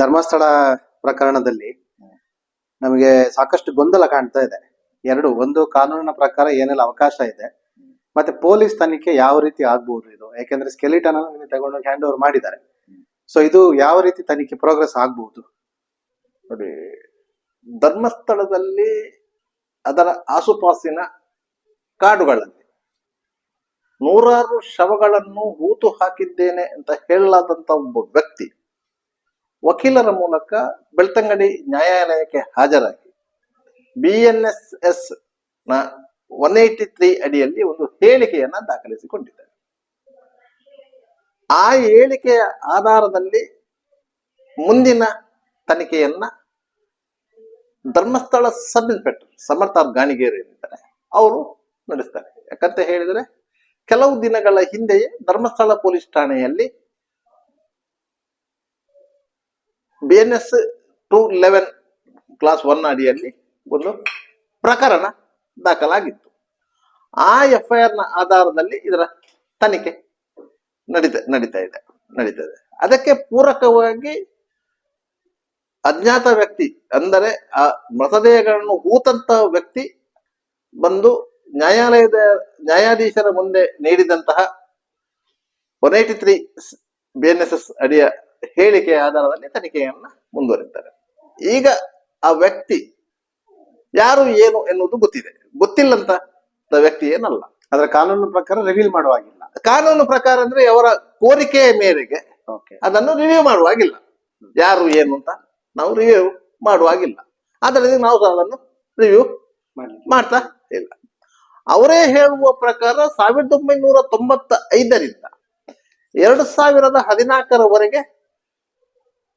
ಧರ್ಮಸ್ಥಳ ಪ್ರಕರಣದಲ್ಲಿ ನಮಗೆ ಸಾಕಷ್ಟು ಗೊಂದಲ ಕಾಣ್ತಾ ಇದೆ. ಎರಡು ಒಂದು ಕಾನೂನಿನ ಪ್ರಕಾರ ಏನೆಲ್ಲ ಅವಕಾಶ ಇದೆ. ಮತ್ತೆ ಪೊಲೀಸ್ ತನಿಖೆ ಯಾವ ರೀತಿ ಆಗ್ಬಹುದು ಇದು? ಯಾಕೆಂದ್ರೆ ಸ್ಕೆಲಿಟನ್ ಅನ್ನು ತಗೊಂಡೋಗಿ ಹ್ಯಾಂಡ್ ಓವರ್ ಮಾಡಿದ್ದಾರೆ. ಸೊ ಇದು ಯಾವ ರೀತಿ ತನಿಖೆ ಪ್ರೋಗ್ರೆಸ್ ಆಗ್ಬಹುದು ನೋಡಿ ಧರ್ಮಸ್ಥಳದಲ್ಲಿ ಅದರ ಆಸುಪಾಸಿನ ಕಾಡುಗಳಲ್ಲಿ ನೂರಾರು ಶವಗಳನ್ನು ಹೂತು ಹಾಕಿದ್ದೇನೆ ಅಂತ ಹೇಳಲಾದಂತ ಒಬ್ಬ ವ್ಯಕ್ತಿ ವಕೀಲರ ಮೂಲಕ ಬೆಳ್ತಂಗಡಿ ನ್ಯಾಯಾಲಯಕ್ಕೆ ಹಾಜರಾಗಿ. ಬಿ ಎನ್ ಎಸ್ ಎಸ್ನ ಒನ್ ಏಟಿ ತ್ರೀ ಅಡಿಯಲ್ಲಿ ಒಂದು ಹೇಳಿಕೆಯನ್ನ ದಾಖಲಿಸಿಕೊಂಡಿದ್ದಾರೆ. ಆ ಹೇಳಿಕೆಯ ಆಧಾರದಲ್ಲಿ ಮುಂದಿನ ತನಿಖೆಯನ್ನ ಧರ್ಮಸ್ಥಳ ಸಬ್ ಇನ್ಸ್ಪೆಕ್ಟರ್ ಸಮರ್ಥ ಗಾಣಿಗೇರಿ ಏನಿದ್ದಾರೆ ಅವರು ನಡೆಸ್ತಾರೆ. ಯಾಕಂತ ಹೇಳಿದ್ರೆ ಕೆಲವು ದಿನಗಳ ಹಿಂದೆಯೇ ಧರ್ಮಸ್ಥಳ ಪೊಲೀಸ್ ಠಾಣೆಯಲ್ಲಿ B N S two eleven clause one ಅಡಿಯಲ್ಲಿ ಒಂದು ಪ್ರಕರಣ ದಾಖಲಾಗಿತ್ತು. ಆ ಎಫ್ ಐ ಆರ್ನ ಆಧಾರದಲ್ಲಿ ಇದರ ತನಿಖೆ ನಡೀತಾ ನಡೀತಾ ಇದೆ ನಡೀತಾ ಇದೆ. ಅದಕ್ಕೆ ಪೂರಕವಾಗಿ ಅಜ್ಞಾತ ವ್ಯಕ್ತಿ ಅಂದರೆ ಆ ಮೃತದೇಹಗಳನ್ನು ಹೂತಂತ ವ್ಯಕ್ತಿ ಬಂದು ನ್ಯಾಯಾಲಯದ, ನ್ಯಾಯಾಧೀಶರ ಮುಂದೆ ನೀಡಿದಂತಹ one eighty three B N S S ಅಡಿಯ ಹೇಳಿಕೆಯ ಆಧಾರದಲ್ಲಿ ತನಿಖೆಯನ್ನ ಮುಂದುವರಿತಾರೆ ಈಗ ಆ ವ್ಯಕ್ತಿ ಯಾರು ಏನು ಎನ್ನುವುದು ಗೊತ್ತಿದೆ. ಗೊತ್ತಿಲ್ಲಂತ ವ್ಯಕ್ತಿ ಏನಲ್ಲ. ಅದರ ಕಾನೂನು ಪ್ರಕಾರ ರಿವೀಲ್ ಮಾಡುವಾಗಿಲ್ಲ. ಕಾನೂನು ಪ್ರಕಾರ ಅಂದ್ರೆ ಅವರ ಕೋರಿಕೆಯ ಮೇರೆಗೆ ಅದನ್ನು ರಿವ್ಯೂ ಮಾಡುವಾಗಿಲ್ಲ. ಯಾರು ಏನು ಅಂತ ನಾವು ರಿವ್ಯೂ ಮಾಡುವಾಗಿಲ್ಲ. ಅದರಿಂದ ನಾವು ಅದನ್ನು ರಿವ್ಯೂ ಮಾಡ್ತಾ ಇಲ್ಲ. ಅವರೇ ಹೇಳುವ ಪ್ರಕಾರ ಸಾವಿರದ ಒಂಬೈನೂರ ತೊಂಬತ್ತ ಐದರಿಂದ ಎರಡು ಸಾವಿರದ ಹದಿನಾಲ್ಕರವರೆಗೆ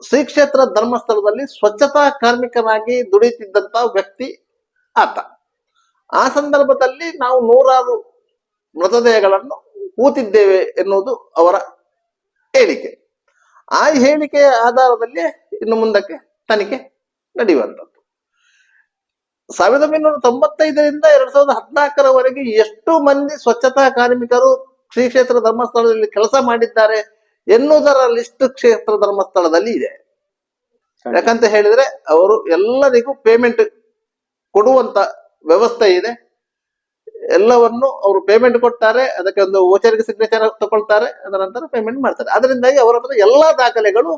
ಶ್ರೀ ಕ್ಷೇತ್ರ ಧರ್ಮಸ್ಥಳದಲ್ಲಿ ಸ್ವಚ್ಛತಾ ಕಾರ್ಮಿಕನಾಗಿ ದುಡಿಯುತ್ತಿದ್ದಂತ ವ್ಯಕ್ತಿ ಆತ. ಆ ಸಂದರ್ಭದಲ್ಲಿ ನಾವು ನೂರಾರು ಮೃತದೇಹಗಳನ್ನು ಕೂತಿದ್ದೇವೆ ಎನ್ನುವುದು ಅವರ ಹೇಳಿಕೆ. ಆ ಹೇಳಿಕೆಯ ಆಧಾರದಲ್ಲಿ ಇನ್ನು ಮುಂದಕ್ಕೆ ತನಿಖೆ ನಡೆಯುವಂಥದ್ದು ಸಾವಿರದ ಒಂಬೈನೂರ ತೊಂಬತ್ತೈದರಿಂದ ಎರಡ್ ಸಾವಿರದ ಹದಿನಾಲ್ಕರವರೆಗೆ ಎಷ್ಟು ಮಂದಿ ಸ್ವಚ್ಛತಾ ಕಾರ್ಮಿಕರು ಶ್ರೀ ಕ್ಷೇತ್ರ ಧರ್ಮಸ್ಥಳದಲ್ಲಿ ಕೆಲಸ ಮಾಡಿದ್ದಾರೆ ಎನ್ನುವುದರ ಲಿಸ್ಟ್ ಕ್ಷೇತ್ರ ಧರ್ಮಸ್ಥಳದಲ್ಲಿ ಇದೆ. ಯಾಕಂತ ಹೇಳಿದ್ರೆ ಅವರು ಎಲ್ಲರಿಗೂ ಪೇಮೆಂಟ್ ಕೊಡುವಂತ ವ್ಯವಸ್ಥೆ ಇದೆ. ಎಲ್ಲವನ್ನು ಅವರು ಪೇಮೆಂಟ್ ಕೊಡ್ತಾರೆ ಅದಕ್ಕೆ ಒಂದು ಓಚರಿಗೆ ಸಿಗ್ನೇಚರ್ ತಗೊಳ್ತಾರೆ ಅದರ ನಂತರ ಪೇಮೆಂಟ್ ಮಾಡ್ತಾರೆ. ಅದರಿಂದಾಗಿ ಅವರ ಹತ್ರ ಎಲ್ಲಾ ದಾಖಲೆಗಳು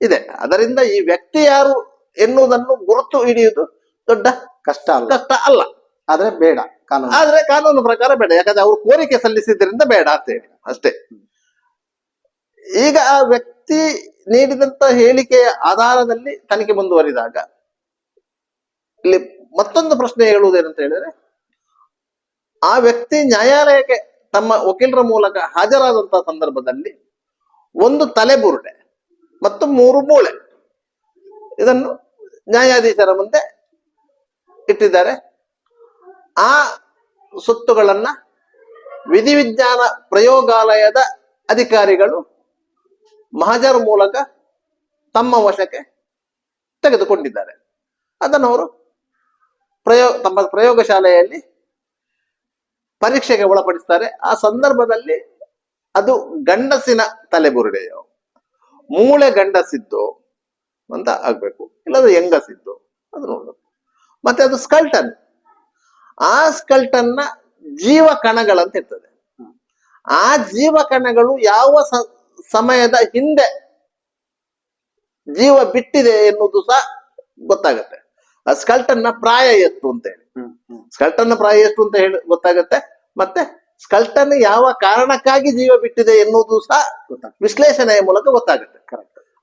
ಇದೆ. ಅದರಿಂದ ಈ ವ್ಯಕ್ತಿ ಯಾರು ಎನ್ನುವುದನ್ನು ಗುರುತು ಹಿಡಿಯುವುದು ದೊಡ್ಡ ಕಷ್ಟ ಕಷ್ಟ ಅಲ್ಲ. ಆದ್ರೆ ಬೇಡ ಕಾನೂನು. ಆದ್ರೆ ಕಾನೂನು ಪ್ರಕಾರ ಬೇಡ. ಯಾಕಂದ್ರೆ ಅವರು ಕೋರಿಕೆ ಸಲ್ಲಿಸಿದ್ರಿಂದ ಬೇಡ ಅಂತ ಹೇಳಿ. ಅಷ್ಟೇ. ಈಗ ಆ ವ್ಯಕ್ತಿ ನೀಡಿದಂತ ಹೇಳಿಕೆಯ ಆಧಾರದಲ್ಲಿ ತನಿಖೆ ಮುಂದುವರಿದಾಗ ಇಲ್ಲಿ ಮತ್ತೊಂದು ಪ್ರಶ್ನೆ ಹೇಳುವುದೇನಂತ ಹೇಳಿದ್ರೆ, ಆ ವ್ಯಕ್ತಿ ನ್ಯಾಯಾಲಯಕ್ಕೆ ತಮ್ಮ ವಕೀಲರ ಮೂಲಕ ಹಾಜರಾದಂತಹ ಸಂದರ್ಭದಲ್ಲಿ ಒಂದು ತಲೆಬುರುಡೆ ಮತ್ತು ಮೂರು ಮೂಳೆ ಇದನ್ನು ನ್ಯಾಯಾಧೀಶರ ಮುಂದೆ ಇಟ್ಟಿದ್ದಾರೆ. ಆ ಸುತ್ತುಗಳನ್ನ ವಿಧಿವಿಜ್ಞಾನ ಪ್ರಯೋಗಾಲಯದ ಅಧಿಕಾರಿಗಳು ಮಹಾಜರ್ ಮೂಲಕ ತಮ್ಮ ವಶಕ್ಕೆ ತೆಗೆದುಕೊಂಡಿದ್ದಾರೆ. ಅದನ್ನು ಅವರು ಪ್ರಯೋಗ ತಮ್ಮ ಪ್ರಯೋಗಶಾಲೆಯಲ್ಲಿ ಪರೀಕ್ಷೆಗೆ ಒಳಪಡಿಸ್ತಾರೆ. ಆ ಸಂದರ್ಭದಲ್ಲಿ ಅದು ಗಂಡಸಿನ ತಲೆಬುರುಡೆಯೋ, ಮೂಳೆ ಗಂಡಸಿದ್ದು, ಅಂತ ಆಗ್ಬೇಕು. ಇಲ್ಲದ್ರೆ ಹೆಂಗಸಿದ್ದು, ಅದು ನೋಡ್ಬೇಕು. ಮತ್ತೆ ಅದು ಸ್ಕಲ್ಟನ್. ಆ ಸ್ಕಲ್ಟನ್ನ ಜೀವ ಕಣಗಳಂತ ಇರ್ತದೆ. ಆ ಜೀವ ಕಣಗಳು ಯಾವ ಸಮಯದ ಹಿಂದೆ ಜೀವ ಬಿಟ್ಟಿದೆ ಎನ್ನುವುದು ಸಹ ಗೊತ್ತಾಗತ್ತೆ. ಆ ಸ್ಕಲ್ಟನ್ನ ಪ್ರಾಯ ಎಷ್ಟು ಅಂತ ಹೇಳಿ. ಸ್ಕಲ್ಟನ್ನ ಪ್ರಾಯ ಎಷ್ಟು ಅಂತ ಹೇಳಿ ಗೊತ್ತಾಗತ್ತೆ. ಮತ್ತೆ ಸ್ಕಲ್ಟನ್ ಯಾವ ಕಾರಣಕ್ಕಾಗಿ ಜೀವ ಬಿಟ್ಟಿದೆ ಎನ್ನುವುದು ಸಹ. ವಿಶ್ಲೇಷಣೆಯ ಮೂಲಕ ಗೊತ್ತಾಗುತ್ತೆ.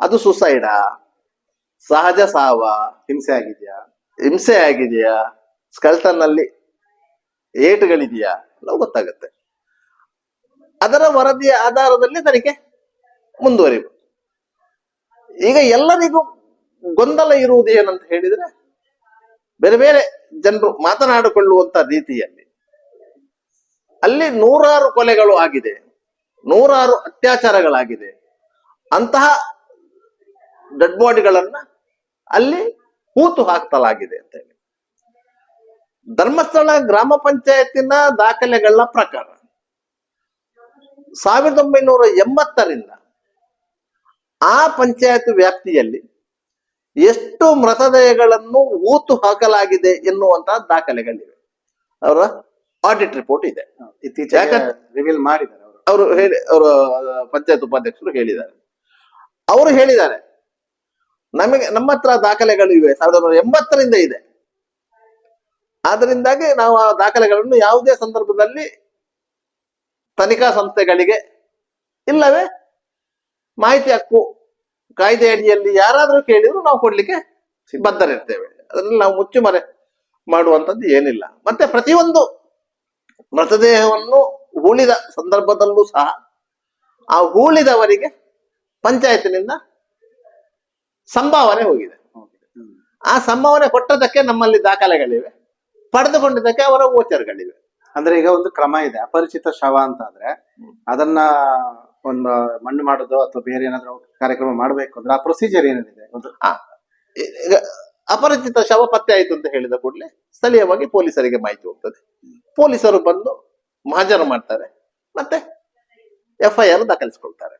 ಅದು ಸುಸೈಡಾ ಸಹಜ ಸಾವ? ಹಿಂಸೆ ಆಗಿದೆಯಾ? ಹಿಂಸೆ ಆಗಿದೆಯಾ? ಸ್ಕಲ್ಟನ್ನಲ್ಲಿ ಏಟುಗಳಿದೆಯಾ? ಎಲ್ಲ ಗೊತ್ತಾಗುತ್ತೆ. ಅದರ ವರದಿಯ ಆಧಾರದಲ್ಲಿ ತನಿಖೆ ಮುಂದುವರಿಬೇಕು. ಈಗ ಎಲ್ಲರಿಗೂ ಗೊಂದಲ ಇರುವುದು ಏನಂತ ಹೇಳಿದ್ರೆ, ಬೇರೆ ಬೇರೆ ಜನರು ಮಾತನಾಡಿಕೊಳ್ಳುವಂತ ರೀತಿಯಲ್ಲಿ ಅಲ್ಲಿ ನೂರಾರು ಕೊಲೆಗಳು ಆಗಿದೆ, ನೂರಾರು ಅತ್ಯಾಚಾರಗಳಾಗಿದೆ. ಅಂತಹ ಡೆಡ್ ಬಾಡಿಗಳನ್ನ ಅಲ್ಲಿ ಕೂತು ಹಾಕ್ತಲಾಗಿದೆ ಅಂತ ಹೇಳಿ. ಧರ್ಮಸ್ಥಳ ಗ್ರಾಮ ಪಂಚಾಯತಿನ ದಾಖಲೆಗಳ ಪ್ರಕಾರ ಸಾವಿರದ ಒಂಬೈನೂರ ಎಂಬತ್ತರಿಂದ ಆ ಪಂಚಾಯತ್ ವ್ಯಾಪ್ತಿಯಲ್ಲಿ ಎಷ್ಟು ಮೃತದೇಹಗಳನ್ನು ಊತು ಹಾಕಲಾಗಿದೆ ಎನ್ನುವಂತಹ ದಾಖಲೆಗಳಿವೆ. ಅವರ ಆಡಿಟ್ ರಿಪೋರ್ಟ್ ಇದೆ. ಇತ್ತೀಚೆಗೆ ರಿವೀಲ್ ಮಾಡಿದ್ದಾರೆ ಅವರು. ಹೇಳಿ ಅವರು ಪಂಚಾಯತ್ ಉಪಾಧ್ಯಕ್ಷರು ಹೇಳಿದ್ದಾರೆ. ಅವರು ಹೇಳಿದ್ದಾರೆ ನಮಗೆ ನಮ್ಮ ಹತ್ರ ದಾಖಲೆಗಳು ಇವೆ ಸಾವಿರದ ಒಂಬೈನೂರ ಎಂಬತ್ತರಿಂದ ಇದೆ. ಆದ್ದರಿಂದಾಗಿ ನಾವು ಆ ದಾಖಲೆಗಳನ್ನು ಯಾವುದೇ ಸಂದರ್ಭದಲ್ಲಿ ತನಿಖಾ ಸಂಸ್ಥೆಗಳಿಗೆ ಇಲ್ಲವೇ ಮಾಹಿತಿ ಹಕ್ಕು ಕಾಯ್ದೆ ಅಡಿಯಲ್ಲಿ ಯಾರಾದರೂ ಕೇಳಿದ್ರು ನಾವು ಕೊಡ್ಲಿಕ್ಕೆ ಬದ್ಧರಿರ್ತೇವೆ ಅದರಲ್ಲಿ ನಾವು ಮುಚ್ಚುಮರೆ ಮಾಡುವಂಥದ್ದು ಏನಿಲ್ಲ. ಮತ್ತೆ ಪ್ರತಿಯೊಂದು ಮೃತದೇಹವನ್ನು ಹೂಳಿದ ಸಂದರ್ಭದಲ್ಲೂ ಸಹ ಆ ಹೂಳಿದವರಿಗೆ ಪಂಚಾಯತಿನಿಂದ ಸಂಭಾವನೆ ಹೋಗಿದೆ. ಆ ಸಂಭಾವನೆ ಕೊಟ್ಟದಕ್ಕೆ ನಮ್ಮಲ್ಲಿ ದಾಖಲೆಗಳಿವೆ. ಪಡೆದುಕೊಂಡಿದ್ದಕ್ಕೆ ಅವರ ಓಚರ್ಗಳಿವೆ ಅಂದ್ರೆ ಈಗ ಒಂದು ಕ್ರಮ ಇದೆ. ಅಪರಿಚಿತ ಶವ ಅಂತ ಆದ್ರೆ ಅದನ್ನ ಒಂದು ಮಣ್ಣು ಮಾಡೋದು ಅಥವಾ ಬೇರೆ ಏನಾದ್ರು ಕಾರ್ಯಕ್ರಮ ಮಾಡಬೇಕು ಅಂದ್ರೆ ಆ ಪ್ರೊಸೀಜರ್ ಏನಿದೆ? ಒಂದು ಆ, ಈಗ ಅಪರಿಚಿತ ಶವ ಪತ್ತೆ ಆಯಿತು ಅಂತ ಹೇಳಿದ ಕೂಡಲೇ ಸ್ಥಳೀಯವಾಗಿ ಪೊಲೀಸರಿಗೆ ಮಾಹಿತಿ ಹೋಗ್ತದೆ. ಪೊಲೀಸರು ಬಂದು ಮಹಾಜರು ಮಾಡ್ತಾರೆ. ಮತ್ತೆ ಎಫ್ ಐ ದಾಖಲಿಸಿಕೊಳ್ತಾರೆ.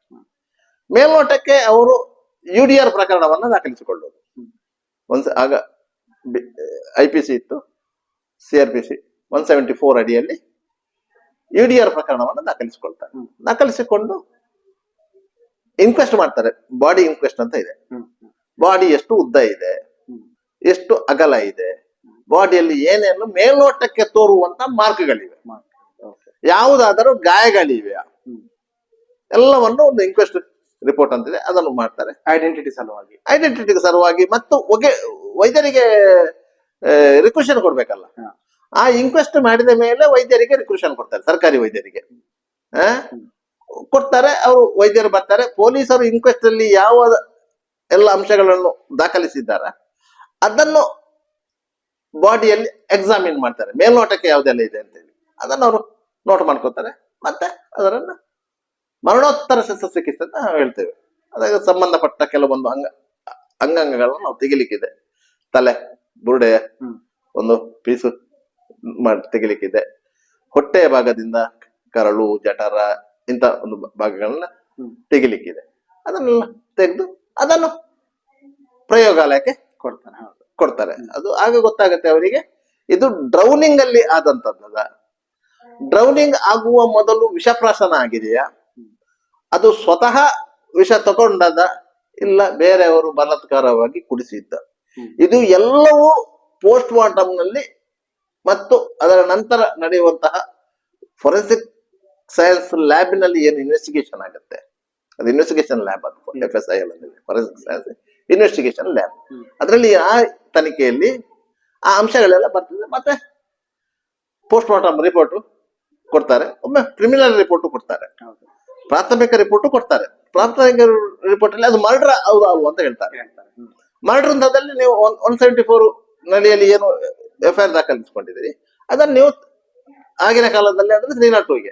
ಮೇಲ್ನೋಟಕ್ಕೆ ಅವರು ಯು ಡಿ ಆರ್ ಪ್ರಕರಣವನ್ನ ದಾಖಲಿಸಿಕೊಳ್ಳೋದು. ಒಂದ್ಸ ಆಗ ಐ ಪಿ ಸಿ ಇತ್ತು C R P C one seventy four ಅಡಿಯಲ್ಲಿ ಯು ಡಿ ಆರ್ ಪ್ರಕರಣವನ್ನು ದಾಖಲಿಸಿಕೊಳ್ತಾರೆ. ದಾಖಲಿಸಿಕೊಂಡು ಇನ್ಕ್ವೆಸ್ಟ್ ಮಾಡ್ತಾರೆ. ಬಾಡಿ ಇನ್ಕ್ವೆಸ್ಟ್ ಅಂತ ಇದೆ. ಬಾಡಿ ಎಷ್ಟು ಉದ್ದ ಇದೆ ಎಷ್ಟು ಅಗಲ ಇದೆ ಬಾಡಿಯಲ್ಲಿ ಏನೇನು ಮೇಲ್ನೋಟಕ್ಕೆ ತೋರುವಂತ ಮಾರ್ಕ್ಗಳಿವೆ. ಯಾವುದಾದರೂ ಗಾಯಗಳಿವೆ. ಎಲ್ಲವನ್ನು ಒಂದು ಇನ್ಕ್ವೆಸ್ಟ್ ರಿಪೋರ್ಟ್ ಅಂತಿದೆ. ಅದನ್ನು ಮಾಡ್ತಾರೆ. ಐಡೆಂಟಿಟಿ ಸಲುವಾಗಿ. ಐಡೆಂಟಿಟಿ ಸಲುವಾಗಿ ಮತ್ತು ಒಗೆ ವೈದ್ಯರಿಗೆ ರಿಕ್ವೆಷನ್ ಕೊಡ್ಬೇಕಲ್ಲ. ಆ ಇನ್ಕ್ವೆಸ್ಟ್ ಮಾಡಿದ ಮೇಲೆ ವೈದ್ಯರಿಗೆ ರಿಕ್ರೂಷನ್ ಕೊಡ್ತಾರೆ ಸರ್ಕಾರಿ ವೈದ್ಯರಿಗೆ? ಕೊಡ್ತಾರೆ ಅವರು ವೈದ್ಯರು ಬರ್ತಾರೆ. ಪೊಲೀಸರು ಇನ್ಕ್ವೆಸ್ಟ್ ಅಲ್ಲಿ ಯಾವ ಎಲ್ಲ ಅಂಶಗಳನ್ನು ದಾಖಲಿಸಿದ್ದಾರ ಅದನ್ನು ಬಾಡಿಯಲ್ಲಿ ಎಕ್ಸಾಮಿನ್ ಮಾಡ್ತಾರೆ. ಮೇಲ್ನೋಟಕ್ಕೆ ಯಾವ್ದೆಲ್ಲ ಇದೆ ಅಂತೇಳಿ ಅದನ್ನು ಅವರು ನೋಟ್ ಮಾಡ್ಕೋತಾರೆ ಮತ್ತೆ ಅದರನ್ನ ಮರಣೋತ್ತರ ಶಸ್ತ್ರಚಿಕಿತ್ಸೆ ಅಂತ ಹೇಳ್ತೇವೆ. ಅದಕ್ಕೆ ಸಂಬಂಧಪಟ್ಟ ಕೆಲವೊಂದು ಅಂಗ ಅಂಗಾಂಗಗಳನ್ನು ನಾವು ತೆಗಿಲಿಕ್ಕಿದೆ. ತಲೆ ಬುರುಡೆ ಒಂದು ಪೀಸು. ಮಾಡಿ ತೆಗಿಲಿಕ್ಕಿದೆ. ಹೊಟ್ಟೆಯ ಭಾಗದಿಂದ ಕರಳು ಜಠರ ಇಂತ ಒಂದು ಭಾಗಗಳನ್ನ. ತೆಗಿಲಿಕ್ಕಿದೆ. ಅದನ್ನೆಲ್ಲ ತೆಗೆದು ಅದನ್ನು ಪ್ರಯೋಗಾಲಯಕ್ಕೆ ಕೊಡ್ತಾರೆ. ಕೊಡ್ತಾರೆ. ಅದು ಆಗ ಗೊತ್ತಾಗುತ್ತೆ ಅವರಿಗೆ. ಇದು ಡ್ರೌನಿಂಗ್ ಅಲ್ಲಿ ಆದಂತದ್ದದ ಡ್ರೌನಿಂಗ್ ಆಗುವ ಮೊದಲು ವಿಷಪ್ರಾಶನ ಆಗಿದೆಯಾ? ಅದು ಸ್ವತಃ ವಿಷ ತಗೊಂಡದ ಇಲ್ಲ ಬೇರೆಯವರು ಬಲತ್ಕಾರವಾಗಿ ಕುಡಿಸಿದ್ದ. ಇದು ಎಲ್ಲವೂ ಪೋಸ್ಟ್ ಮಾರ್ಟಮ್ನಲ್ಲಿ ಮತ್ತು ಅದರ ನಂತರ ನಡೆಯುವಂತಹ ಫೊರೆನ್ಸಿಕ್ ಸೈನ್ಸ್ ಲ್ಯಾಬಿನಲ್ಲಿ ಏನು ಇನ್ವೆಸ್ಟಿಗೇಷನ್ ಆಗುತ್ತೆ? ಅದು ಇನ್ವೆಸ್ಟಿಗೇಷನ್ ಲ್ಯಾಬ್ ಅದು F S I L forensic science investigation lab ಅದರಲ್ಲಿ ಆ ತನಿಖೆಯಲ್ಲಿ ಆ ಅಂಶಗಳೆಲ್ಲ ಬರ್ತದೆ ಮತ್ತೆ ಪೋಸ್ಟ್ ಮಾರ್ಟಮ್ ರಿಪೋರ್ಟ್ ಕೊಡ್ತಾರೆ ಒಮ್ಮೆ ಕ್ರಿಮಿನಲ್ ರಿಪೋರ್ಟ್ ಕೊಡ್ತಾರೆ. ಪ್ರಾಥಮಿಕ ರಿಪೋರ್ಟ್ ಕೊಡ್ತಾರೆ. ಪ್ರಾಥಮಿಕ ರಿಪೋರ್ಟ್ ಅಲ್ಲಿ ಅದು ಮರ್ಡರ್ ಹೌದು ಅಂತ ಹೇಳ್ತಾರೆ. ಮರ್ಡರ್ ಅಂತದಲ್ಲಿ ನೀವು ಒನ್ ಸೆವೆಂಟಿ ಫೋರ್ ನಡಿಯಲ್ಲಿ ಏನು ಎಫ್ ಐ ಆರ್ ದಾಖಲಿಸಿಕೊಂಡಿದ್ದೀರಿ ಅದನ್ನ ನೀವು ಆಗಿನ ಕಾಲದಲ್ಲಿ ಆದ್ರೆ ತ್ರೀ ನಾಟ್ ಟೂಗೆ.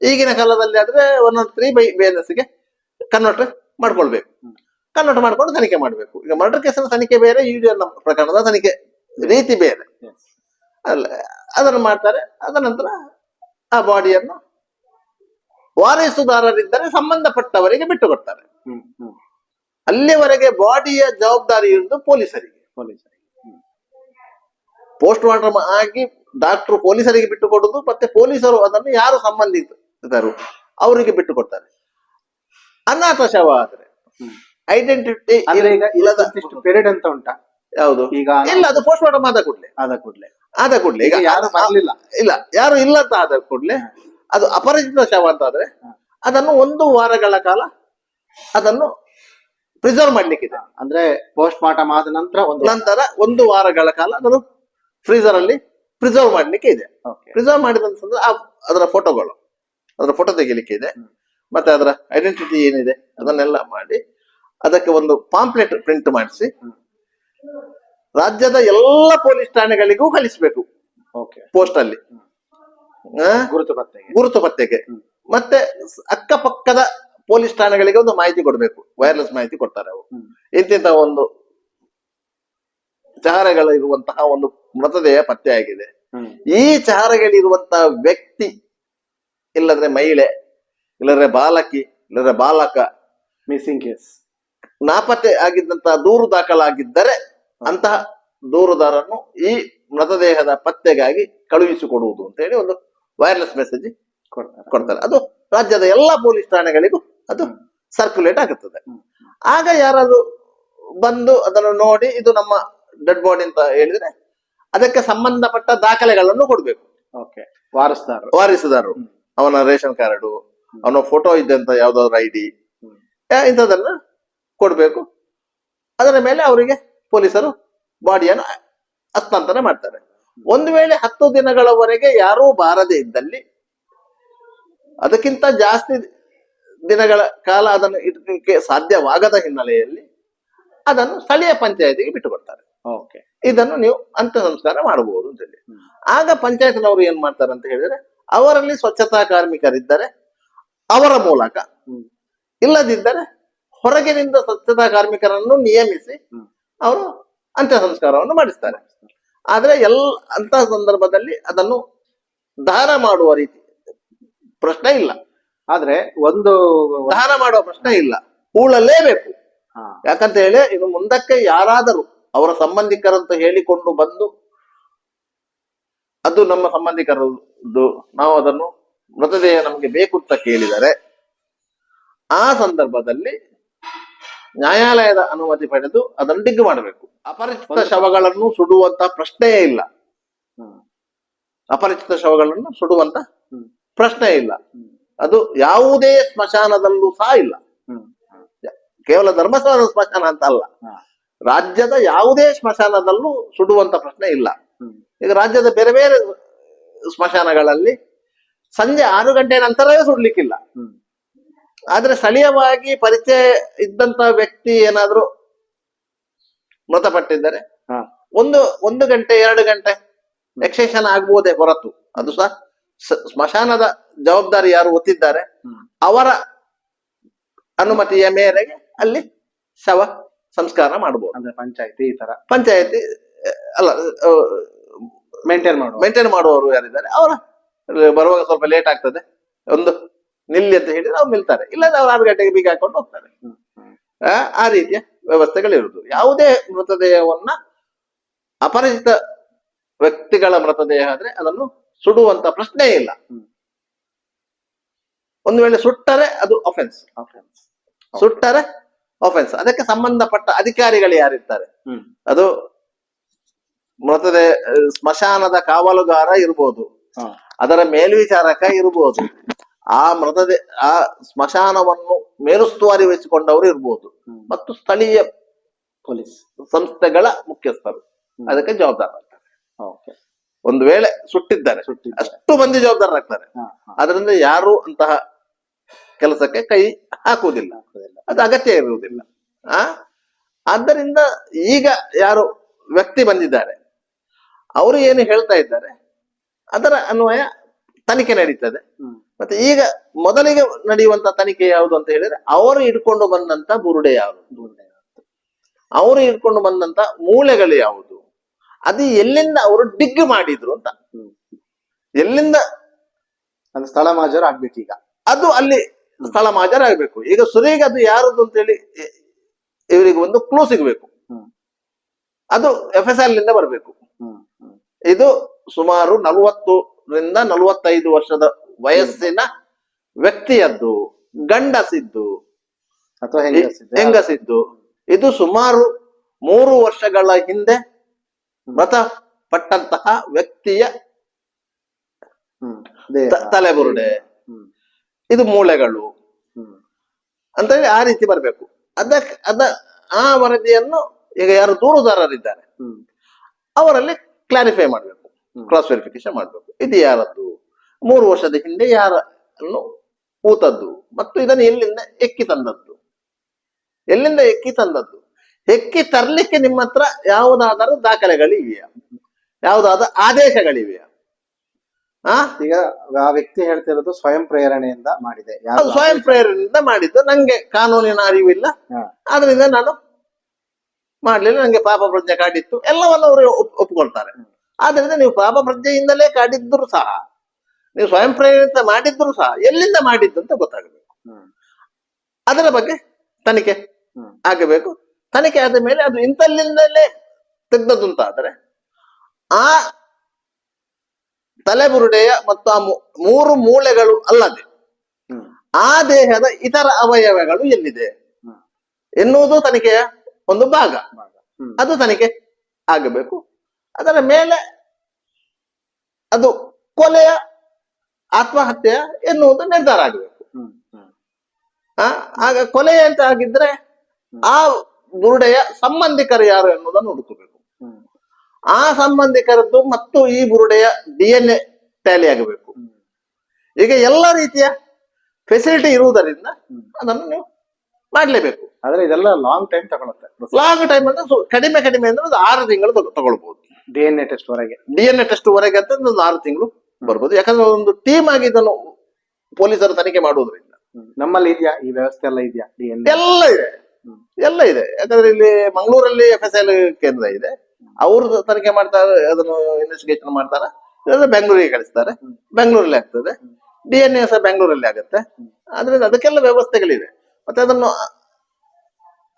ಈಗಿನ ಕಾಲದಲ್ಲಿ ಆದ್ರೆ one naught three by B N ಎಸ್ಗೆ ಕನ್ವರ್ಟ್ ಮಾಡ್ಕೊಳ್ಬೇಕು. ಕನ್ವರ್ಟ್ ಮಾಡ್ಕೊಂಡು ತನಿಖೆ ಮಾಡಬೇಕು. ಈಗ ಮರ್ಡರ್ ಕೇಸಿನ ತನಿಖೆ ಬೇರೆ ಯೂಡಿಯನ್ ಪ್ರಕರಣದ ತನಿಖೆ ರೀತಿ ಬೇರೆ. ಅಲ್ಲ ಅದನ್ನು ಮಾಡ್ತಾರೆ. ಅದ ನಂತರ ಆ ಬಾಡಿಯನ್ನು ವಾರಸುದಾರರಿದ್ದರೆ ಸಂಬಂಧಪಟ್ಟವರಿಗೆ ಬಿಟ್ಟು ಕೊಡ್ತಾರೆ ಅಲ್ಲಿವರೆಗೆ ಬಾಡಿಯ ಜವಾಬ್ದಾರಿ ಇರುವುದು ಪೊಲೀಸರಿಗೆ. ಪೊಲೀಸರಿಗೆ. ಪೋಸ್ಟ್ ಮಾರ್ಟಮ್ ಆಗಿ ಡಾಕ್ಟರ್ ಪೊಲೀಸರಿಗೆ ಬಿಟ್ಟು ಕೊಡುದು ಮತ್ತೆ ಪೊಲೀಸರು ಅದನ್ನು ಯಾರು ಸಂಬಂಧಿತರು ಅವರಿಗೆ ಬಿಟ್ಟು ಕೊಡ್ತಾರೆ ಅನಾಥ ಶವ ಆದ್ರೆ. ಐಡೆಂಟಿಟಿ ಪೀರಿಯಡ್ ಅಂತ ಉಂಟಾ? ಯಾವುದು ಈಗ ಇಲ್ಲ ಅದು ಪೋಸ್ಟ್ ಮಾರ್ಟಮ್ ಆದ ಕೂಡಲೇ. ಆದ ಕೂಡ್ಲೆ. ಆದ ಕೂಡಲೇ. ಈಗ ಯಾರು ಬರಲಿಲ್ಲ ಇಲ್ಲ ಯಾರು ಇಲ್ಲ ಅಂತ ಆದ ಕೂಡಲೇ. ಅದು ಅಪರಿಚಿತ ಶವ ಅಂತ ಆದ್ರೆ ಅದನ್ನು ಒಂದು ವಾರಗಳ ಕಾಲ ಅದನ್ನು ಪ್ರಿಸರ್ವ್ ಮಾಡ್ಲಿಕ್ಕಿದೆ. ಅಂದ್ರೆ ಪೋಸ್ಟ್ ಮಾರ್ಟಮ್ ಆದ ನಂತರ ಒಂದು ನಂತರ ಒಂದು ವಾರಗಳ ಕಾಲ ಅದನ್ನು ಫ್ರೀಸರ್ ಅಲ್ಲಿ ಪ್ರಿಸರ್ವ್ ಮಾಡ್ಲಿಕ್ಕೆ ಇದೆ. ಪ್ರಿಸರ್ವ್ ಮಾಡಿದಂತಂದ್ರೆ ಆ- ಅದರ ಫೋಟೋಗಳು ಅದರ ಫೋಟೋ ತೆಗಿಲಿಕ್ಕೆ ಇದೆ. ಮತ್ತೆ ಅದರ ಐಡೆಂಟಿಟಿ ಏನಿದೆ ಅದನ್ನೆಲ್ಲ ಮಾಡಿ ಅದಕ್ಕೆ ಒಂದು ಪಾಂಪ್ಲೆಟ್ ಪ್ರಿಂಟ್ ಮಾಡಿಸಿ ರಾಜ್ಯದ ಎಲ್ಲ ಪೊಲೀಸ್ ಠಾಣೆಗಳಿಗೂ ಕಳಿಸಬೇಕು. ಓಕೆ ಪೋಸ್ಟ್ ಅಲ್ಲಿ? ಗುರುತು ಪತ್ತೆಗೆ. ಗುರುತು ಪತ್ತೆಗೆ. ಮತ್ತೆ ಅಕ್ಕಪಕ್ಕದ ಪೊಲೀಸ್ ಠಾಣೆಗಳಿಗೆ ಒಂದು ಮಾಹಿತಿ ಕೊಡಬೇಕು. ವೈರ್ಲೆಸ್ ಮಾಹಿತಿ ಕೊಡ್ತಾರೆ ಅವರು. ಇಂತಿಂತ ಒಂದು ಚಹರೆಗಳಿರುವಂತಹ ಒಂದು ಮೃತದೇಹ ಪತ್ತೆ ಆಗಿದೆ. ಈ ಚಹರೆಗಳಿರುವಂತಹ ವ್ಯಕ್ತಿ ಇಲ್ಲದ್ರೆ ಮಹಿಳೆ ಇಲ್ಲದ್ರೆ ಬಾಲಕಿ ಇಲ್ಲದ್ರೆ ಬಾಲಕ ಮಿಸ್ಸಿಂಗ್ ಕೇಸ್ ನಾಪತ್ತೆ ಆಗಿದ್ದಂತಹ ದೂರು ದಾಖಲಾಗಿದ್ದರೆ ಅಂತಹ ದೂರುದಾರನ್ನು ಈ ಮೃತದೇಹದ ಪತ್ತೆಗಾಗಿ ಕಳುಹಿಸಿಕೊಡುವುದು ಅಂತ ಹೇಳಿ ಒಂದು ವೈರ್ಲೆಸ್ ಮೆಸೇಜ್ ಕೊಡ್ತಾರೆ. ಕೊಡ್ತಾರೆ. ಅದು ರಾಜ್ಯದ ಎಲ್ಲಾ ಪೊಲೀಸ್ ಠಾಣೆಗಳಿಗೂ ಅದು ಸರ್ಕ್ಯುಲೇಟ್ ಆಗುತ್ತದೆ. ಆಗ ಯಾರಾದ್ರೂ ಬಂದು ಅದನ್ನು ನೋಡಿ ಇದು ನಮ್ಮ ಡೆಡ್ ಬಾಡಿ ಅಂತ ಹೇಳಿದ್ರೆ ಅದಕ್ಕೆ ಸಂಬಂಧಪಟ್ಟ ದಾಖಲೆಗಳನ್ನು ಕೊಡ್ಬೇಕು. ಓಕೆ ವಾರಸ್ದಾರರು. ವಾರಿಸುದಾರರು. ಅವನ ರೇಷನ್ ಕಾರ್ಡು ಅವನ ಫೋಟೋ ಇದ್ದಂತ ಯಾವ್ದಾದ್ರು ಐ ಡಿ. ಇಂಥದನ್ನ ಕೊಡ್ಬೇಕು. ಅದರ ಮೇಲೆ ಅವರಿಗೆ ಪೊಲೀಸರು ಬಾಡಿಯನ್ನು ಹಸ್ತಾಂತರ ಮಾಡ್ತಾರೆ. ಒಂದು ವೇಳೆ ಹತ್ತು ದಿನಗಳವರೆಗೆ ಯಾರೂ ಬಾರದೆ ಇದ್ದಲ್ಲಿ ಅದಕ್ಕಿಂತ ಜಾಸ್ತಿ ದಿನಗಳ ಕಾಲ ಅದನ್ನು ಇಡಲಿಕ್ಕೆ ಸಾಧ್ಯವಾಗದ ಹಿನ್ನೆಲೆಯಲ್ಲಿ ಅದನ್ನು ಸ್ಥಳೀಯ ಪಂಚಾಯತಿಗೆ ಬಿಟ್ಟು ಕೊಡ್ತಾರೆ ಓಕೆ ಇದನ್ನು ನೀವು ಅಂತ್ಯ ಸಂಸ್ಕಾರ ಮಾಡಬಹುದು ಅಂತ ಹೇಳಿ. ಆಗ ಪಂಚಾಯತ್ನವರು ಏನ್ ಮಾಡ್ತಾರೆ ಅಂತ ಹೇಳಿದ್ರೆ ಅವರಲ್ಲಿ ಸ್ವಚ್ಛತಾ ಕಾರ್ಮಿಕರಿದ್ದರೆ ಅವರ ಮೂಲಕ ಇಲ್ಲದಿದ್ದರೆ ಹೊರಗಿನಿಂದ ಸ್ವಚ್ಛತಾ ಕಾರ್ಮಿಕರನ್ನು ನಿಯಮಿಸಿ ಅವರು ಅಂತ್ಯ ಸಂಸ್ಕಾರವನ್ನು ಮಾಡಿಸ್ತಾರೆ. ಆದ್ರೆ ಎಲ್ ಅಂತ ಸಂದರ್ಭದಲ್ಲಿ ಅದನ್ನು ದಾನ ಮಾಡುವ ರೀತಿ ಪ್ರಶ್ನೆ ಇಲ್ಲ. ಆದ್ರೆ ಒಂದು ದಾನ ಮಾಡುವ ಪ್ರಶ್ನೆ ಇಲ್ಲ. ಹೂಳಲೇಬೇಕು ಯಾಕಂತ ಹೇಳಿ ಇದು ಮುಂದಕ್ಕೆ ಯಾರಾದರೂ ಅವರ ಸಂಬಂಧಿಕರಂತ ಹೇಳಿಕೊಂಡು ಬಂದು ಅದು ನಮ್ಮ ಸಂಬಂಧಿಕರದ್ದು. ನಾವು ಅದನ್ನು ಮೃತದೇಹ ನಮಗೆ ಬೇಕು ಅಂತ ಕೇಳಿದರೆ ಆ ಸಂದರ್ಭದಲ್ಲಿ ನ್ಯಾಯಾಲಯದ ಅನುಮತಿ ಪಡೆದು ಅದನ್ನು ಡಿಗ್ ಮಾಡಬೇಕು. ಅಪರಿಚಿತ ಶವಗಳನ್ನು ಸುಡುವಂತ ಪ್ರಶ್ನೆಯೇ ಇಲ್ಲ. ಅಪರಿಚಿತ ಶವಗಳನ್ನು ಸುಡುವಂತ ಪ್ರಶ್ನೆ ಇಲ್ಲ. ಅದು ಯಾವುದೇ ಸ್ಮಶಾನದಲ್ಲೂ ಸಹ ಇಲ್ಲ. ಕೇವಲ ಧರ್ಮಸ್ಥಳದ ಸ್ಮಶಾನ ಅಂತ ಅಲ್ಲ. ರಾಜ್ಯದ ಯಾವುದೇ ಸ್ಮಶಾನದಲ್ಲೂ ಸುಡುವಂತ ಪ್ರಶ್ನೆ ಇಲ್ಲ. ಈಗ ರಾಜ್ಯದ ಬೇರೆ ಬೇರೆ ಸ್ಮಶಾನಗಳಲ್ಲಿ ಸಂಜೆ ಆರು ಗಂಟೆ ನಂತರವೇ ಸುಡ್ಲಿಕ್ಕಿಲ್ಲ. ಆದ್ರೆ ಸ್ಥಳೀಯವಾಗಿ ಪರಿಚಯ ಇದ್ದಂತ ವ್ಯಕ್ತಿ ಏನಾದ್ರೂ ಮೃತಪಟ್ಟಿದ್ದಾರೆ ಒಂದು ಒಂದು ಗಂಟೆ ಎರಡು ಗಂಟೆ ಎಕ್ಸೆಷನ್ ಆಗ್ಬಹುದೇ ಹೊರತು. ಅದು ಸಹ ಸ್ಮಶಾನದ ಜವಾಬ್ದಾರಿ ಯಾರು ಒತ್ತಿದ್ದಾರೆ ಅವರ ಅನುಮತಿಯ ಮೇರೆಗೆ ಅಲ್ಲಿ ಶವ ಸಂಸ್ಕಾರ ಮಾಡಬಹುದು ಅಂದ್ರೆ ಪಂಚಾಯತಿ ಈ ತರ. ಪಂಚಾಯತಿ ಅಲ್ಲ ಮೇಂಟೈನ್ ಮಾಡುವ. ಮೇಂಟೈನ್ ಮಾಡುವವರು ಯಾರಿದ್ದಾರೆ ಅವರ ಬರುವಾಗ ಸ್ವಲ್ಪ ಲೇಟ್ ಆಗ್ತದೆ. ಒಂದು ನಿಲ್ಲಿ ಅಂತ ಹೇಳಿದ್ರೆ ಅವ್ರು ನಿಲ್ತಾರೆ. ಇಲ್ಲಾಂದ್ರೆ ಅವ್ರು ಆರು ಗಂಟೆಗೆ ಬೀಗ ಹಾಕೊಂಡು ಹೋಗ್ತಾರೆ. ಆ ರೀತಿಯ ವ್ಯವಸ್ಥೆಗಳಿರುವುದು. ಯಾವುದೇ ಮೃತದೇಹವನ್ನ ಅಪರಿಚಿತ ವ್ಯಕ್ತಿಗಳ ಮೃತದೇಹ ಆದ್ರೆ ಅದನ್ನು ಸುಡುವಂತ ಪ್ರಶ್ನೆ ಇಲ್ಲ. ಒಂದು ವೇಳೆ ಸುಟ್ಟರೆ ಅದು ಅಫೆನ್ಸ್ ಅಫೆನ್ಸ್ ಸುಟ್ಟರೆ ಅಫೆನ್ಸ್ ಅದಕ್ಕೆ ಸಂಬಂಧಪಟ್ಟ ಅಧಿಕಾರಿಗಳು ಯಾರಿರ್ತಾರೆ? ಅದು ಮೃತದೇಹ ಸ್ಮಶಾನದ ಕಾವಲುಗಾರ ಇರ್ಬೋದು. ಅದರ ಮೇಲ್ವಿಚಾರಕ ಇರ್ಬೋದು. ಆ ಮೃತದೇ ಆ ಸ್ಮಶಾನವನ್ನು ಮೇಲುಸ್ತುವಾರಿ ವಹಿಸಿಕೊಂಡವರು ಇರ್ಬೋದು. ಮತ್ತು ಸ್ಥಳೀಯ ಪೊಲೀಸ್. ಸಂಸ್ಥೆಗಳ ಮುಖ್ಯಸ್ಥರು. ಅದಕ್ಕೆ ಜವಾಬ್ದಾರ ಒಂದು ವೇಳೆ ಸುಟ್ಟಿದ್ದಾರೆ. ಅಷ್ಟು ಮಂದಿ ಜವಾಬ್ದಾರರಾಗ್ತಾರೆ. ಅದರಿಂದ ಯಾರು ಅಂತಹ ಕೆಲಸಕ್ಕೆ ಕೈ ಹಾಕುವುದಿಲ್ಲ. ಅದು ಅಗತ್ಯ ಇರುವುದಿಲ್ಲ. ಆ? ಆದ್ದರಿಂದ ಈಗ ಯಾರು ವ್ಯಕ್ತಿ ಬಂದಿದ್ದಾರೆ ಅವರು ಏನು ಹೇಳ್ತಾ ಇದ್ದಾರೆ ಅದರ ಅನ್ವಯ ತನಿಖೆ ನಡೀತದೆ. ಮತ್ತೆ ಈಗ ಮೊದಲಿಗೆ ನಡೆಯುವಂತ ತನಿಖೆ ಯಾವುದು ಅಂತ ಹೇಳಿದ್ರೆ ಅವರು ಇಟ್ಕೊಂಡು ಬಂದಂತ ಬುರುಡೆ ಯಾವುದು. ಅವರು ಇಟ್ಕೊಂಡು ಬಂದಂತ ಮೂಳೆಗಳು ಯಾವುದು? ಅದು ಎಲ್ಲಿಂದ ಅವರು ಡಿಗ್ ಮಾಡಿದ್ರು ಅಂತ. ಎಲ್ಲಿಂದ ಸ್ಥಳ ಮಾಜರು ಆಗ್ಬೇಕೀಗ. ಅದು ಅಲ್ಲಿ ಸ್ಥಳ ಮಾಜರಾಗಬೇಕು ಈಗ ಸುರಿಗೆ ಅದು ಯಾರದು ಅಂತೇಳಿ ಹೇಳಿ ಇವರಿಗೆ ಒಂದು ಕ್ಲೂ ಸಿಗಬೇಕು. ಅದು ಎಫ್ ಎಸ್ ಎಲ್ನಿಂದ ಬರಬೇಕು. ಇದು ಸುಮಾರು ನಲವತ್ತರಿಂದ ನಲವತ್ತೈದು ವರ್ಷದ ವಯಸ್ಸಿನ ವ್ಯಕ್ತಿಯದ್ದು ಗಂಡಸಿದ್ದು ಅಥವಾ ಹೆಂಗಸಿದೆ ಹೆಂಗಸಿದ್ದು? ಇದು ಸುಮಾರು ಮೂರು ವರ್ಷಗಳ ಹಿಂದೆ ಮೃತಪಟ್ಟಂತಹ ವ್ಯಕ್ತಿಯ ತಲೆಬುರುಡೆ. ಇದು ಮೂಳೆಗಳು. ಅಂತ ಹೇಳಿ ಆ ರೀತಿ ಬರಬೇಕು. ಅದಕ್ಕೆ ಅದ ಆ ವರದಿಯನ್ನು ಈಗ ಯಾರು ದೂರುದಾರರಿದ್ದಾರೆ. ಅವರಲ್ಲಿ ಕ್ಲಾರಿಫೈ ಮಾಡಬೇಕು. ಕ್ರಾಸ್ ವೆರಿಫಿಕೇಶನ್ ಮಾಡಬೇಕು. ಇದು ಯಾರದ್ದು? ಮೂರು ವರ್ಷದ ಹಿಂದೆ ಯಾರನ್ನು ಕೂತದ್ದು ಮತ್ತು ಇದನ್ನು ಎಲ್ಲಿಂದ ಎಕ್ಕಿ ತಂದದ್ದು? ಎಲ್ಲಿಂದ ಎಕ್ಕಿ ತಂದದ್ದು? ಎಕ್ಕಿ ತರ್ಲಿಕ್ಕೆ ನಿಮ್ಮ ಹತ್ರ ಯಾವುದಾದರೂ ದಾಖಲೆಗಳಿವೆಯಾ? ಯಾವುದಾದ ಆದೇಶಗಳಿವೆಯಾ? ಈಗ ಆ ವ್ಯಕ್ತಿ ಹೇಳ್ತಿರೋದು ಸ್ವಯಂ ಪ್ರೇರಣೆಯಿಂದ ಮಾಡಿದೆ. ಅದು ಸ್ವಯಂ ಪ್ರೇರಣೆಯಿಂದ ಮಾಡಿದ್ದು. ನಂಗೆ ಕಾನೂನಿನ ಅರಿವಿಲ್ಲ. ಆದ್ರಿಂದ ನಾನು ಮಾಡ್ಲಿಲ್ಲ. ನಂಗೆ ಪಾಪ ಪ್ರಜ್ಞೆ ಕಾಡಿತ್ತು. ಎಲ್ಲವನ್ನು ಅವರು ಒಪ್ಪಿಕೊಳ್ತಾರೆ ಒಪ್ಕೊಳ್ತಾರೆ. ಆದ್ರಿಂದ ನೀವು ಪಾಪ ಪ್ರಜ್ಞೆಯಿಂದಲೇ ಕಾಡಿದ್ರು ಸಹ ನೀವು ಸ್ವಯಂ ಪ್ರೇರಣೆಯಿಂದ ಮಾಡಿದ್ರು ಸಹ ಎಲ್ಲಿಂದ ಮಾಡಿದ್ದು ಅಂತ ಗೊತ್ತಾಗಬೇಕು. ಅದರ ಬಗ್ಗೆ ತನಿಖೆ ಆಗಬೇಕು. ತನಿಖೆ ಆದ ಮೇಲೆ ಅದು ಇಂಥಲ್ಲಿಂದಲೇ ತೆಗ್ದದ್ದು ಅಂತ ಆದ್ರೆ ಆ ತಲೆಬುರುಡೆಯ ಮತ್ತು ಆ ಮೂರು ಮೂಳೆಗಳು ಅಲ್ಲದೆ ಆ ದೇಹದ ಇತರ ಅವಯವಗಳು ಎಲ್ಲಿದೆ? ಎನ್ನುವುದು ತನಿಖೆಯ ಒಂದು ಭಾಗ. ಅದು ತನಿಖೆ ಆಗಬೇಕು. ಅದರ ಮೇಲೆ ಅದು ಕೊಲೆಯ ಆತ್ಮಹತ್ಯೆಯ ಎನ್ನುವುದು ನಿರ್ಧಾರ ಆಗಬೇಕು. ಆ, ಆಗ ಕೊಲೆ ಅಂತ ಆಗಿದ್ರೆ ಆ ಬುರುಡೆಯ ಸಂಬಂಧಿಕರು ಯಾರು ಎನ್ನುವುದನ್ನು ಹುಡುಕಬೇಕು. ಆ ಸಂಬಂಧಿಕರದ್ದು ಮತ್ತು ಈ ಬುರುಡೆಯ ಡಿ ಎನ್ ಎ ಟ್ಯಾಲಿ ಆಗಬೇಕು. ಈಗ ಎಲ್ಲ ರೀತಿಯ ಫೆಸಿಲಿಟಿ ಇರುವುದರಿಂದ ಅದನ್ನು ನೀವು ಮಾಡಲೇಬೇಕು. ಆದ್ರೆ ಇದೆಲ್ಲ ಲಾಂಗ್ ಟೈಮ್ ತಗೊಳುತ್ತೆ. ಲಾಂಗ್ ಟೈಮ್ ಅಂದ್ರೆ ಸು- ಕಡಿಮೆ ಕಡಿಮೆ ಅಂದ್ರೆ ಒಂದು ಆರು ತಿಂಗಳು ತಗೊ- ತಗೊಳ್ಬಹುದು ಡಿ ಎನ್ ಎ ಟೆಸ್ಟ್ ವರೆಗೆ. ಡಿ ಎನ್ ಎ ಟೆಸ್ಟ್ ವರೆಗೆ ಅಂತ ಒಂದು ಆರು ತಿಂಗಳು ಬರ್ಬೋದು. ಯಾಕಂದ್ರೆ ಒಂದು ಟೀಮ್ ಆಗಿ ಇದನ್ನು ಪೊಲೀಸರು ತನಿಖೆ ಮಾಡುವುದರಿಂದ. ನಮ್ಮಲ್ಲಿ ಇದೆಯಾ? ಈ ವ್ಯವಸ್ಥೆ ಎಲ್ಲ ಇದೆಯಾ? ಡಿ ಎನ್ ಎಲ್ಲ ಇದೆ. ಎಲ್ಲ ಇದೆ. ಯಾಕಂದ್ರೆ ಇಲ್ಲಿ ಮಂಗಳೂರಲ್ಲಿ ಎಫ್ ಎಸ್ ಎಲ್ ಕೇಂದ್ರ ಇದೆ. ಅವರು ತನಿಖೆ ಮಾಡ್ತಾರೆ ಅದನ್ನು ಇನ್ವೆಸ್ಟಿಗೇಷನ್ ಮಾಡ್ತಾರೆ. ಇಲ್ಲಾಂದ್ರೆ ಬೆಂಗಳೂರಿಗೆ ಕಳಿಸ್ತಾರೆ. ಬೆಂಗಳೂರಲ್ಲಿ ಆಗ್ತದೆ. ಡಿ ಎನ್ ಎ ಸಹ ಬೆಂಗಳೂರಲ್ಲಿ ಆಗುತ್ತೆ. ಆದ್ರಿಂದ ಅದಕ್ಕೆಲ್ಲ ವ್ಯವಸ್ಥೆಗಳಿವೆ. ಮತ್ತೆ ಅದನ್ನು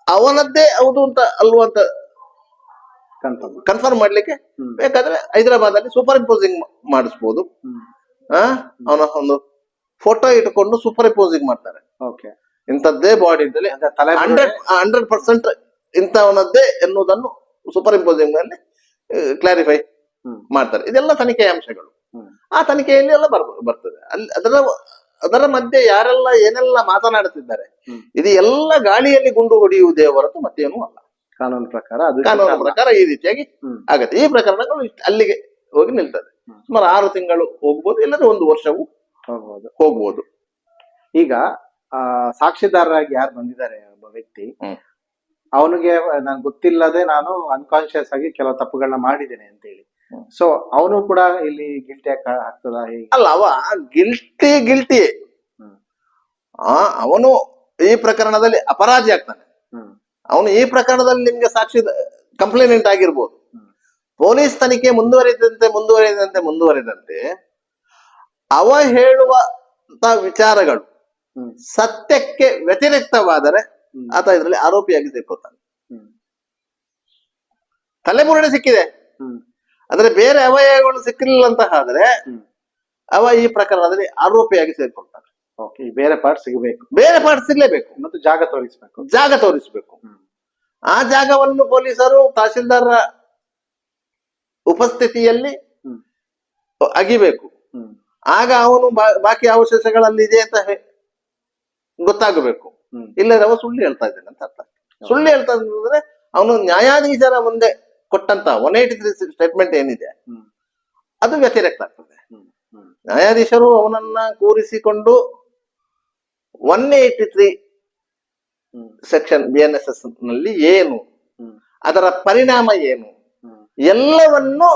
ಅವನದ್ದೇ ಹೌದು ಅಂತ ಅಲ್ವಂತ ಅಂತ ಕನ್ಫರ್ಮ್ ಮಾಡ್ಲಿಕ್ಕೆ ಬೇಕಾದ್ರೆ ಹೈದರಾಬಾದ್ ಅಲ್ಲಿ ಸೂಪರ್ ಇಂಪೋಸಿಂಗ್ ಮಾಡಿಸ್ಬೋದು ಆ ಅವನ ಒಂದು ಫೋಟೋ ಇಟ್ಕೊಂಡು ಸೂಪರ್ ಇಂಪೋಸಿಂಗ್ ಮಾಡ್ತಾರೆ. ಓಕೆ. ಇಂಥದ್ದೇ ಬಾಡಿ ಅಂತೇಳಿ ತಲೆ ಹಂಡ್ರೆಡ್ ಹಂಡ್ರೆಡ್ ಪರ್ಸೆಂಟ್ ಇಂಥವನದ್ದೇ ಎನ್ನುವುದನ್ನು ಸೂಪರ್ ಇಂಪೋಸಿಂಗ್ನಲ್ಲಿ ಕ್ಲಾರಿಫೈ ಮಾಡ್ತಾರೆ. ಇದೆಲ್ಲ ತನಿಖೆಯ ಅಂಶಗಳು. ಆ ತನಿಖೆಯಲ್ಲಿ ಎಲ್ಲ ಬರ್ ಬರ್ತದೆ. ಅಲ್ಲಿ ಅದರ ಅದರ ಮಧ್ಯೆ ಯಾರೆಲ್ಲ ಏನೆಲ್ಲ ಮಾತನಾಡುತ್ತಿದ್ದಾರೆ ಇದು ಎಲ್ಲ ಗಾಳಿಯಲ್ಲಿ ಗುಂಡು ಹೊಡೆಯುವುದೇ ಹೊರತು ಮತ್ತೇನೂ ಅಲ್ಲ. ಕಾನೂನು ಪ್ರಕಾರ ಅದು ಕಾನೂನು ಪ್ರಕಾರ ಈ ರೀತಿಯಾಗಿ ಆಗುತ್ತೆ. ಈ ಪ್ರಕರಣಗಳು ಅಲ್ಲಿಗೆ ಹೋಗಿ ನಿಲ್ತದೆ. ಸುಮಾರು ಆರು ತಿಂಗಳು ಹೋಗ್ಬೋದು ಇಲ್ಲದ್ರೆ ಒಂದು ವರ್ಷವೂ ಹೋಗ್ಬೋದು. ಹೋಗ್ಬೋದು. ಈಗ ಆ ಸಾಕ್ಷಿದಾರರಾಗಿ ಯಾರು ಬಂದಿದ್ದಾರೆ ಒಬ್ಬ ವ್ಯಕ್ತಿ. ಅವನಿಗೆ ನನ್ ಗೊತ್ತಿಲ್ಲದೆ ನಾನು ಅನ್ಕಾನ್ಶಿಯಸ್ ಆಗಿ ಕೆಲವು ತಪ್ಪುಗಳನ್ನ ಮಾಡಿದ್ದೇನೆ ಅಂತ ಹೇಳಿ. ಸೊ ಅವನು ಕೂಡ ಇಲ್ಲಿ ಗಿಲ್ಟಿ ಆಗ್ತದ ಅಲ್ಲ ಅವ ಗಿಲ್ಟಿ ಗಿಲ್ಟಿ ಆ ಅವನು ಈ ಪ್ರಕರಣದಲ್ಲಿ ಅಪರಾಧಿ ಆಗ್ತಾನೆ. ಅವನು ಈ ಪ್ರಕರಣದಲ್ಲಿ ನಿಮ್ಗೆ ಸಾಕ್ಷಿ ಕಂಪ್ಲೇನೆಂಟ್ ಆಗಿರ್ಬೋದು. ಪೊಲೀಸ್ ತನಿಖೆ ಮುಂದುವರಿದಂತೆ ಮುಂದುವರಿದಂತೆ ಮುಂದುವರಿದಂತೆ ಅವ ಹೇಳುವ ವಿಚಾರಗಳು ಸತ್ಯಕ್ಕೆ ವ್ಯತಿರಿಕ್ತವಾದರೆ. ಆತ ಇದರಲ್ಲಿ ಆರೋಪಿಯಾಗಿ ಸೇರ್ಕೊತಾನೆ ಹ್ಮ್. ತಲೆಬುರುಡೆ ಸಿಕ್ಕಿದೆ. ಹ್ಮ್. ಅಂದ್ರೆ ಬೇರೆ ಅವಯವಗಳು ಸಿಕ್ಕಿಲ್ಲ ಅಂತ ಆದ್ರೆ. ಅವ ಈ ಪ್ರಕರಣದಲ್ಲಿ ಆರೋಪಿಯಾಗಿ ಸೇರ್ಕೊಳ್ತಾನೆ. ಓಕೆ ಬೇರೆ ಪಾರ್ಟ್ ಸಿಗಬೇಕು. ಬೇರೆ ಪಾರ್ಟ್ ಸಿಗಲೇಬೇಕು. ಮತ್ತು ಜಾಗ ತೋರಿಸ್ಬೇಕು. ಜಾಗ ತೋರಿಸ್ಬೇಕು. ಆ ಜಾಗವನ್ನು ಪೊಲೀಸರು ತಹಸೀಲ್ದಾರರ ಉಪಸ್ಥಿತಿಯಲ್ಲಿ. ಅಗಿಬೇಕು. ಹ್ಮ್. ಆಗ ಅವನು ಬಾಕಿ ಅವಶೇಷಗಳಲ್ಲಿ ಇದೆ ಅಂತ ಗೊತ್ತಾಗಬೇಕು. ಇಲ್ಲದ್ರೆ ಅವ ಸುಳ್ಳು ಹೇಳ್ತಾ ಇದ್ದಾನೆ ಅಂತ ಅರ್ಥ. ಸುಳ್ಳು ಹೇಳ್ತಾ ಇದ್ರೆ ಅವನು ನ್ಯಾಯಾಧೀಶರ ಮುಂದೆ ಕೊಟ್ಟಂತ ಒನ್ ಏಯ್ಟಿ ತ್ರೀ ಸ್ಟೇಟ್ಮೆಂಟ್ ಏನಿದೆ ಅದು ವ್ಯತಿರಿಕ್ತ ಆಗ್ತದೆ. ನ್ಯಾಯಾಧೀಶರು ಅವನನ್ನ ಕೂರಿಸಿಕೊಂಡು one eighty three section B N S ಎಸ್ನಲ್ಲಿ ಏನು ಅದರ ಪರಿಣಾಮ ಏನು ಎಲ್ಲವನ್ನು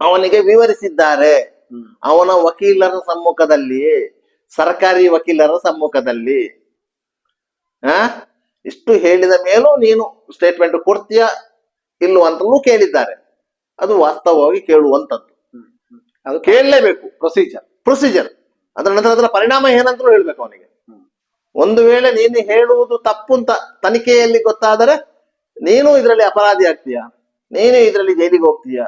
ಅವನಿಗೆ ವಿವರಿಸಿದ್ದಾರೆ. ಅವನ ವಕೀಲರ ಸಮ್ಮುಖದಲ್ಲಿ ಸರ್ಕಾರಿ ವಕೀಲರ ಸಮ್ಮುಖದಲ್ಲಿ ಆ? ಇಷ್ಟು ಹೇಳಿದ ಮೇಲೂ ನೀನು ಸ್ಟೇಟ್ಮೆಂಟ್ ಕೊಡ್ತೀಯಾ ಇಲ್ವ ಅಂತಲೂ ಕೇಳಿದ್ದಾರೆ. ಅದು ವಾಸ್ತವವಾಗಿ ಹ್ಮ್ ಅದು ಕೇಳಲೇಬೇಕು. ಪ್ರೊಸೀಜರ್ ಪ್ರೊಸೀಜರ್ ಅದರ ನಂತರ ಅದರ ಪರಿಣಾಮ ಏನಂತಲೂ ಹೇಳ್ಬೇಕು ಅವನಿಗೆ. ಒಂದು ವೇಳೆ ನೀನು ಹೇಳುವುದು ತಪ್ಪು ಅಂತ ತನಿಖೆಯಲ್ಲಿ ಗೊತ್ತಾದರೆ ನೀನು ಇದರಲ್ಲಿ ಅಪರಾಧಿ ಆಗ್ತೀಯ? ನೀನು ಇದರಲ್ಲಿ ಜೈಲಿಗೆ ಹೋಗ್ತೀಯ.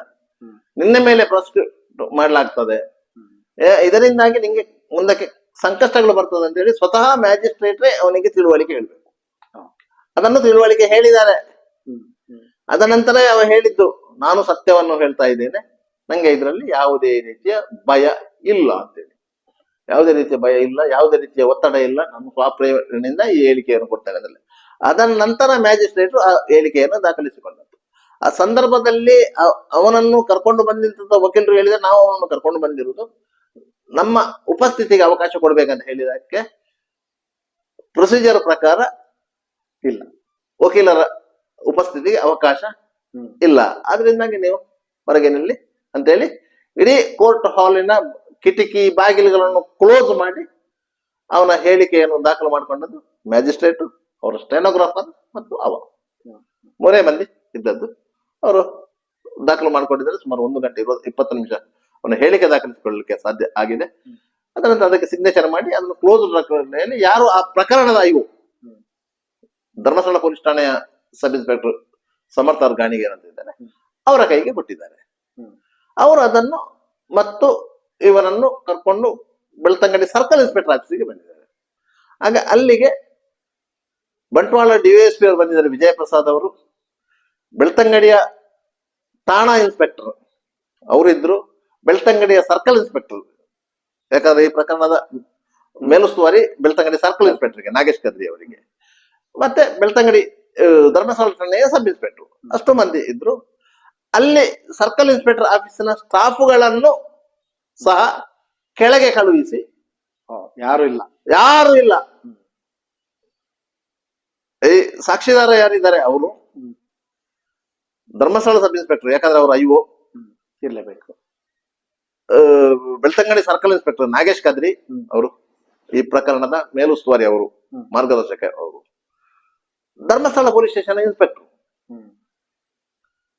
ನಿನ್ನ ಮೇಲೆ ಪ್ರಾಸಿಕ್ಯೂಟ್ ಮಾಡಲಾಗ್ತದೆ. ಇದರಿಂದಾಗಿ ನಿಂಗೆ ಮುಂದಕ್ಕೆ ಸಂಕಷ್ಟಗಳು ಬರ್ತದೆ ಅಂತ ಹೇಳಿ ಸ್ವತಃ ಮ್ಯಾಜಿಸ್ಟ್ರೇಟ್ರೇ ಅವನಿಗೆ ತಿಳುವಳಿಕೆ ಹೇಳ್ಬೇಕು. ಅದನ್ನು ತಿಳುವಳಿಕೆ ಹೇಳಿದ್ದಾರೆ. ಹ್ಮ್ ಹ್ಮ್. ಅದ ನಂತರ ಅವ ಹೇಳಿದ್ದು ನಾನು ಸತ್ಯವನ್ನು ಹೇಳ್ತಾ ಇದ್ದೇನೆ ನಂಗೆ ಇದರಲ್ಲಿ ಯಾವುದೇ ರೀತಿಯ ಭಯ ಇಲ್ಲ ಅಂತೇಳಿ ಯಾವುದೇ ರೀತಿಯ ಭಯ ಇಲ್ಲ ಯಾವುದೇ ರೀತಿಯ ಒತ್ತಡ ಇಲ್ಲ ನಾನು ಸ್ವಾಪ್ರೇರಣೆಯಿಂದ ಈ ಹೇಳಿಕೆಯನ್ನು ಕೊಡ್ತೇನೆ ಅದರಲ್ಲಿ ಅದರ ನಂತರ ಮ್ಯಾಜಿಸ್ಟ್ರೇಟ್ ಆ ಹೇಳಿಕೆಯನ್ನು ದಾಖಲಿಸಿಕೊಂಡದ್ದು. ಆ ಸಂದರ್ಭದಲ್ಲಿ ಅವನನ್ನು ಕರ್ಕೊಂಡು ಬಂದಿದ್ದ ವಕೀಲರು ಹೇಳಿದ್ರೆ ನಾವು ಅವನನ್ನು ಕರ್ಕೊಂಡು ಬಂದಿರುವುದು ನಮ್ಮ ಉಪಸ್ಥಿತಿಗೆ ಅವಕಾಶ ಕೊಡ್ಬೇಕಂತ ಹೇಳಿದಕ್ಕೆ ಪ್ರೊಸೀಜರ್ ಪ್ರಕಾರ ಇಲ್ಲ. ವಕೀಲರ ಉಪಸ್ಥಿತಿಗೆ ಅವಕಾಶ ಇಲ್ಲ. ಆದ್ರಿಂದಾಗಿ ನೀವು ಹೊರಗೆ ನಿಲ್ಲಿ ಅಂತೇಳಿ ಇಡೀ ಕೋರ್ಟ್ ಹಾಲಿನ ಕಿಟಕಿ ಬಾಗಿಲುಗಳನ್ನು ಕ್ಲೋಸ್ ಮಾಡಿ ಅವನ ಹೇಳಿಕೆಯನ್ನು ದಾಖಲು ಮಾಡಿಕೊಂಡದ್ದು ಮ್ಯಾಜಿಸ್ಟ್ರೇಟು ಅವರ ಸ್ಟೆನೋಗ್ರಾಫರ್ ಮತ್ತು ಅವ. ಮೂರೇ ಮಂದಿ ಇದ್ದದ್ದು. ಅವರು ದಾಖಲು ಮಾಡಿಕೊಂಡಿದ್ದಾರೆ ಸುಮಾರು ಒಂದು ಗಂಟೆ ಇರುವ ಇಪ್ಪತ್ತು ನಿಮಿಷ ಅವನ ಹೇಳಿಕೆ ದಾಖಲಿಸಿಕೊಳ್ಳಲಿಕ್ಕೆ ಸಾಧ್ಯ ಆಗಿದೆ. ಅದನಂತರ ಅದಕ್ಕೆ ಸಿಗ್ನೇಚರ್ ಮಾಡಿ ಅದನ್ನು ಕ್ಲೋಸ್ ಪ್ರಕರಣದಲ್ಲಿ ಯಾರು ಆ ಪ್ರಕರಣದ ಇವು? ಧರ್ಮಸ್ಥಳ ಪೊಲೀಸ್ ಠಾಣೆಯ ಸಬ್ ಇನ್ಸ್ಪೆಕ್ಟರ್ ಸಮರ್ಥ ಗಾಣಿಗೇರ್ ಗಾಣಿಗೆ ಅಂತಿದ್ದಾರೆ ಅವರ ಕೈಗೆ ಕೊಟ್ಟಿದ್ದಾರೆ. ಅವರು ಅದನ್ನು ಮತ್ತು ಇವರನ್ನು ಕರ್ಕೊಂಡು ಬೆಳ್ತಂಗಡಿ ಸರ್ಕಲ್ ಇನ್ಸ್ಪೆಕ್ಟರ್ ಆಫೀಸಿಗೆ ಬಂದಿದ್ದಾರೆ. ಆಗ ಅಲ್ಲಿಗೆ ಬಂಟ್ವಾಳ ಡಿವೈಎಸ್ಪಿ ಅವರು ಬಂದಿದ್ದಾರೆ ವಿಜಯ ಪ್ರಸಾದ್ ಅವರು. ಬೆಳ್ತಂಗಡಿಯ ಠಾಣಾ ಇನ್ಸ್ಪೆಕ್ಟರ್. ಅವರಿದ್ರು ಬೆಳ್ತಂಗಡಿಯ ಸರ್ಕಲ್ ಇನ್ಸ್ಪೆಕ್ಟರ್ ಯಾಕಂದ್ರೆ ಈ ಪ್ರಕರಣದ ಮೇಲುಸ್ತುವಾರಿ ಬೆಳ್ತಂಗಡಿ ಸರ್ಕಲ್ ಇನ್ಸ್ಪೆಕ್ಟರ್ಗೆ ನಾಗೇಶ್ ಕದ್ರಿ ಅವರಿಗೆ. ಮತ್ತೆ ಬೆಳ್ತಂಗಡಿ ಧರ್ಮಸ್ಥಳ ಠಾಣೆಯ ಸಬ್ ಇನ್ಸ್ಪೆಕ್ಟರ್ ಅಷ್ಟು ಮಂದಿ ಇದ್ರು. ಅಲ್ಲಿ ಸರ್ಕಲ್ ಇನ್ಸ್ಪೆಕ್ಟರ್ ಆಫೀಸಿನ ಸ್ಟಾಫ್ಗಳನ್ನು ಸಹ ಕೆಳಗೆ ಕಳುಹಿಸಿ. ಯಾರು ಇಲ್ಲ. ಯಾರು ಇಲ್ಲ. ಈ ಸಾಕ್ಷಿದಾರ ಯಾರಿದ್ದಾರೆ? ಅವರು. ಧರ್ಮಸ್ಥಳ ಸಬ್ ಇನ್ಸ್ಪೆಕ್ಟರ್ ಯಾಕಂದ್ರೆ ಅವರು ಐಒ ಇರ್ಲೇಬೇಕು. ಬೆಳ್ತಂಗಡಿ ಸರ್ಕಲ್ ಇನ್ಸ್ಪೆಕ್ಟರ್ ನಾಗೇಶ್ ಕದ್ರಿ ಅವರು ಈ ಪ್ರಕರಣದ ಮೇಲುಸ್ತುವಾರಿ ಅವರು ಮಾರ್ಗದರ್ಶಕ ಅವರು. ಧರ್ಮಸ್ಥಳ ಪೊಲೀಸ್ ಸ್ಟೇಷನ್ ಇನ್ಸ್ಪೆಕ್ಟರ್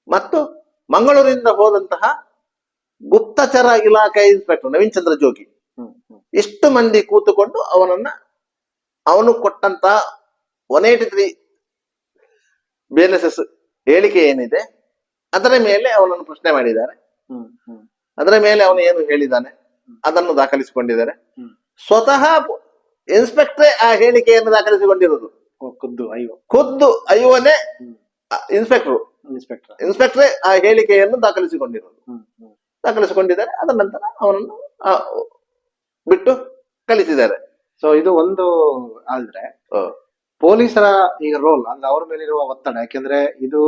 ಮತ್ತು ಮಂಗಳೂರಿನಿಂದ ಹೋದಂತಹ ಗುಪ್ತಚರ ಇಲಾಖೆ ಇನ್ಸ್ಪೆಕ್ಟರ್ ನವೀನ್ ಚಂದ್ರ ಜೋಗಿ. ಇಷ್ಟು ಮಂದಿ ಕೂತುಕೊಂಡು ಅವನನ್ನ ಅವನು ಕೊಟ್ಟಂತ one eighty three B N S S ಹೇಳಿಕೆ ಏನಿದೆ ಅದರ ಮೇಲೆ ಅವನನ್ನು ಪ್ರಶ್ನೆ ಮಾಡಿದ್ದಾರೆ. ಅದರ ಮೇಲೆ ಅವನು ಏನು ಹೇಳಿದ್ದಾನೆ ಅದನ್ನು ದಾಖಲಿಸಿಕೊಂಡಿದ್ದಾರೆ. ಸ್ವತಃ ಇನ್ಸ್ಪೆಕ್ಟರ್ ಆ ಹೇಳಿಕೆಯನ್ನು ದಾಖಲಿಸಿಕೊಂಡಿರೋದು ಖುದ್ದು ಅಯ್ಯೋ ಖುದ್ದು ಅಯ್ಯೋನೇ ಇನ್ಸ್ಪೆಕ್ಟರ್. ಇನ್ಸ್ಪೆಕ್ಟರ್. ಇನ್ಸ್ಪೆಕ್ಟರ್ ಆ ಹೇಳಿಕೆಯನ್ನು ದಾಖಲಿಸಿಕೊಂಡಿರೋದು ದಾಖಲಿಸಿಕೊಂಡಿದ್ದಾರೆ. ಅದರ ನಂತರ ಅವನನ್ನು ಬಿಟ್ಟು ಕಲಿಸಿದ್ದಾರೆ ಸೊ ಇದು ಒಂದು ಆದ್ರೆ ಪೊಲೀಸರ ಈಗ ರೋಲ್ ಅಂದ್ರೆ ಅವ್ರ ಮೇಲಿರುವ ಒತ್ತಡ ಯಾಕೆಂದ್ರೆ ಇದು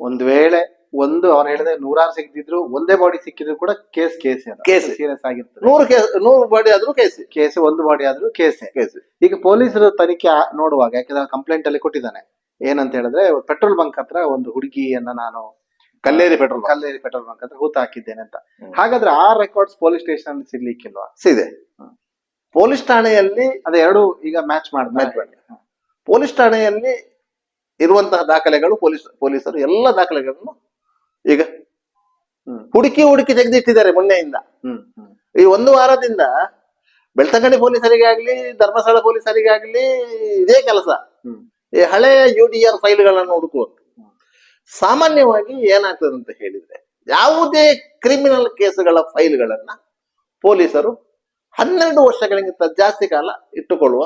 ಒಂದ್ ವೇಳೆ ಒಂದು ಅವ್ರು ಹೇಳಿದ್ರೆ ನೂರಾರು ಸಿಕ್ಕಿದ್ರು ಒಂದೇ ಬಾಡಿ ಸಿಕ್ಕಿದ್ರು ಕೂಡ ಕೇಸ್ ಕೇಸ್ ಕೇಸ್ ಸೀರಿಯಸ್ ಆಗಿರ್ತದೆ. ನೂರು ಕೇಸ್ ನೂರು ಬಾಡಿ ಆದ್ರೂ ಕೇಸ್ ಕೇಸ್ ಒಂದು ಬಾಡಿ ಆದ್ರೂ ಕೇಸ್ ಕೇಸ್ ಈಗ ಪೊಲೀಸರು ತನಿಖೆ ನೋಡುವಾಗ ಯಾಕಂದ್ರೆ ಕಂಪ್ಲೇಂಟ್ ಅಲ್ಲಿ ಕೊಟ್ಟಿದ್ದಾನೆ. ಏನಂತ ಹೇಳಿದ್ರೆ ಪೆಟ್ರೋಲ್ ಬಂಕ್ ಹತ್ರ ಒಂದು ಹುಡುಗಿಯನ್ನ ನಾನು Kalleri petrol Kalleri petrol bunk ಹತ್ರ ಹೂತ ಹಾಕಿದ್ದೇನೆ ಅಂತ. ಹಾಗಾದ್ರೆ ಆ ರೆಕಾರ್ಡ್ಸ್ ಪೊಲೀಸ್ ಸ್ಟೇಷನ್ ಸಿಗ್ಲಿಕ್ಕಿಲ್ವಾ? ಸಿದೆ ಪೊಲೀಸ್ ಠಾಣೆಯಲ್ಲಿ ಅದೇ ಎರಡು ಈಗ ಮ್ಯಾಚ್ match ಮಾಡಿದ್ರೆ. ಮಾಡಿ. ಪೊಲೀಸ್ ಠಾಣೆಯಲ್ಲಿ ಇರುವಂತಹ ದಾಖಲೆಗಳು ಪೊಲೀಸ್ ಪೊಲೀಸರು ಎಲ್ಲ ದಾಖಲೆಗಳನ್ನು ಈಗ? ಹುಡುಕಿ ಹುಡುಕಿ ತೆಗೆದಿಟ್ಟಿದ್ದಾರೆ ಮೊನ್ನೆಯಿಂದ. ಈ ಒಂದು ವಾರದಿಂದ ಬೆಳ್ತಂಗಡಿ ಪೊಲೀಸರಿಗೆ ಆಗ್ಲಿ ಧರ್ಮಸ್ಥಳ ಪೊಲೀಸರಿಗೆ ಆಗ್ಲಿ ಇದೇ ಕೆಲಸ. ಈ ಹಳೆಯ ಯು ಡಿ ಆರ್ ಫೈಲ್ಗಳನ್ನು ಹುಡುಕುವುದು ಸಾಮಾನ್ಯವಾಗಿ ಏನಾಗ್ತದೆ ಅಂತ ಹೇಳಿದ್ರೆ ಯಾವುದೇ ಕ್ರಿಮಿನಲ್ ಕೇಸುಗಳ ಫೈಲ್ಗಳನ್ನ ಪೊಲೀಸರು ಹನ್ನೆರಡು ವರ್ಷಗಳಿಗಿಂತ ಜಾಸ್ತಿ ಕಾಲ ಇಟ್ಟುಕೊಳ್ಳುವ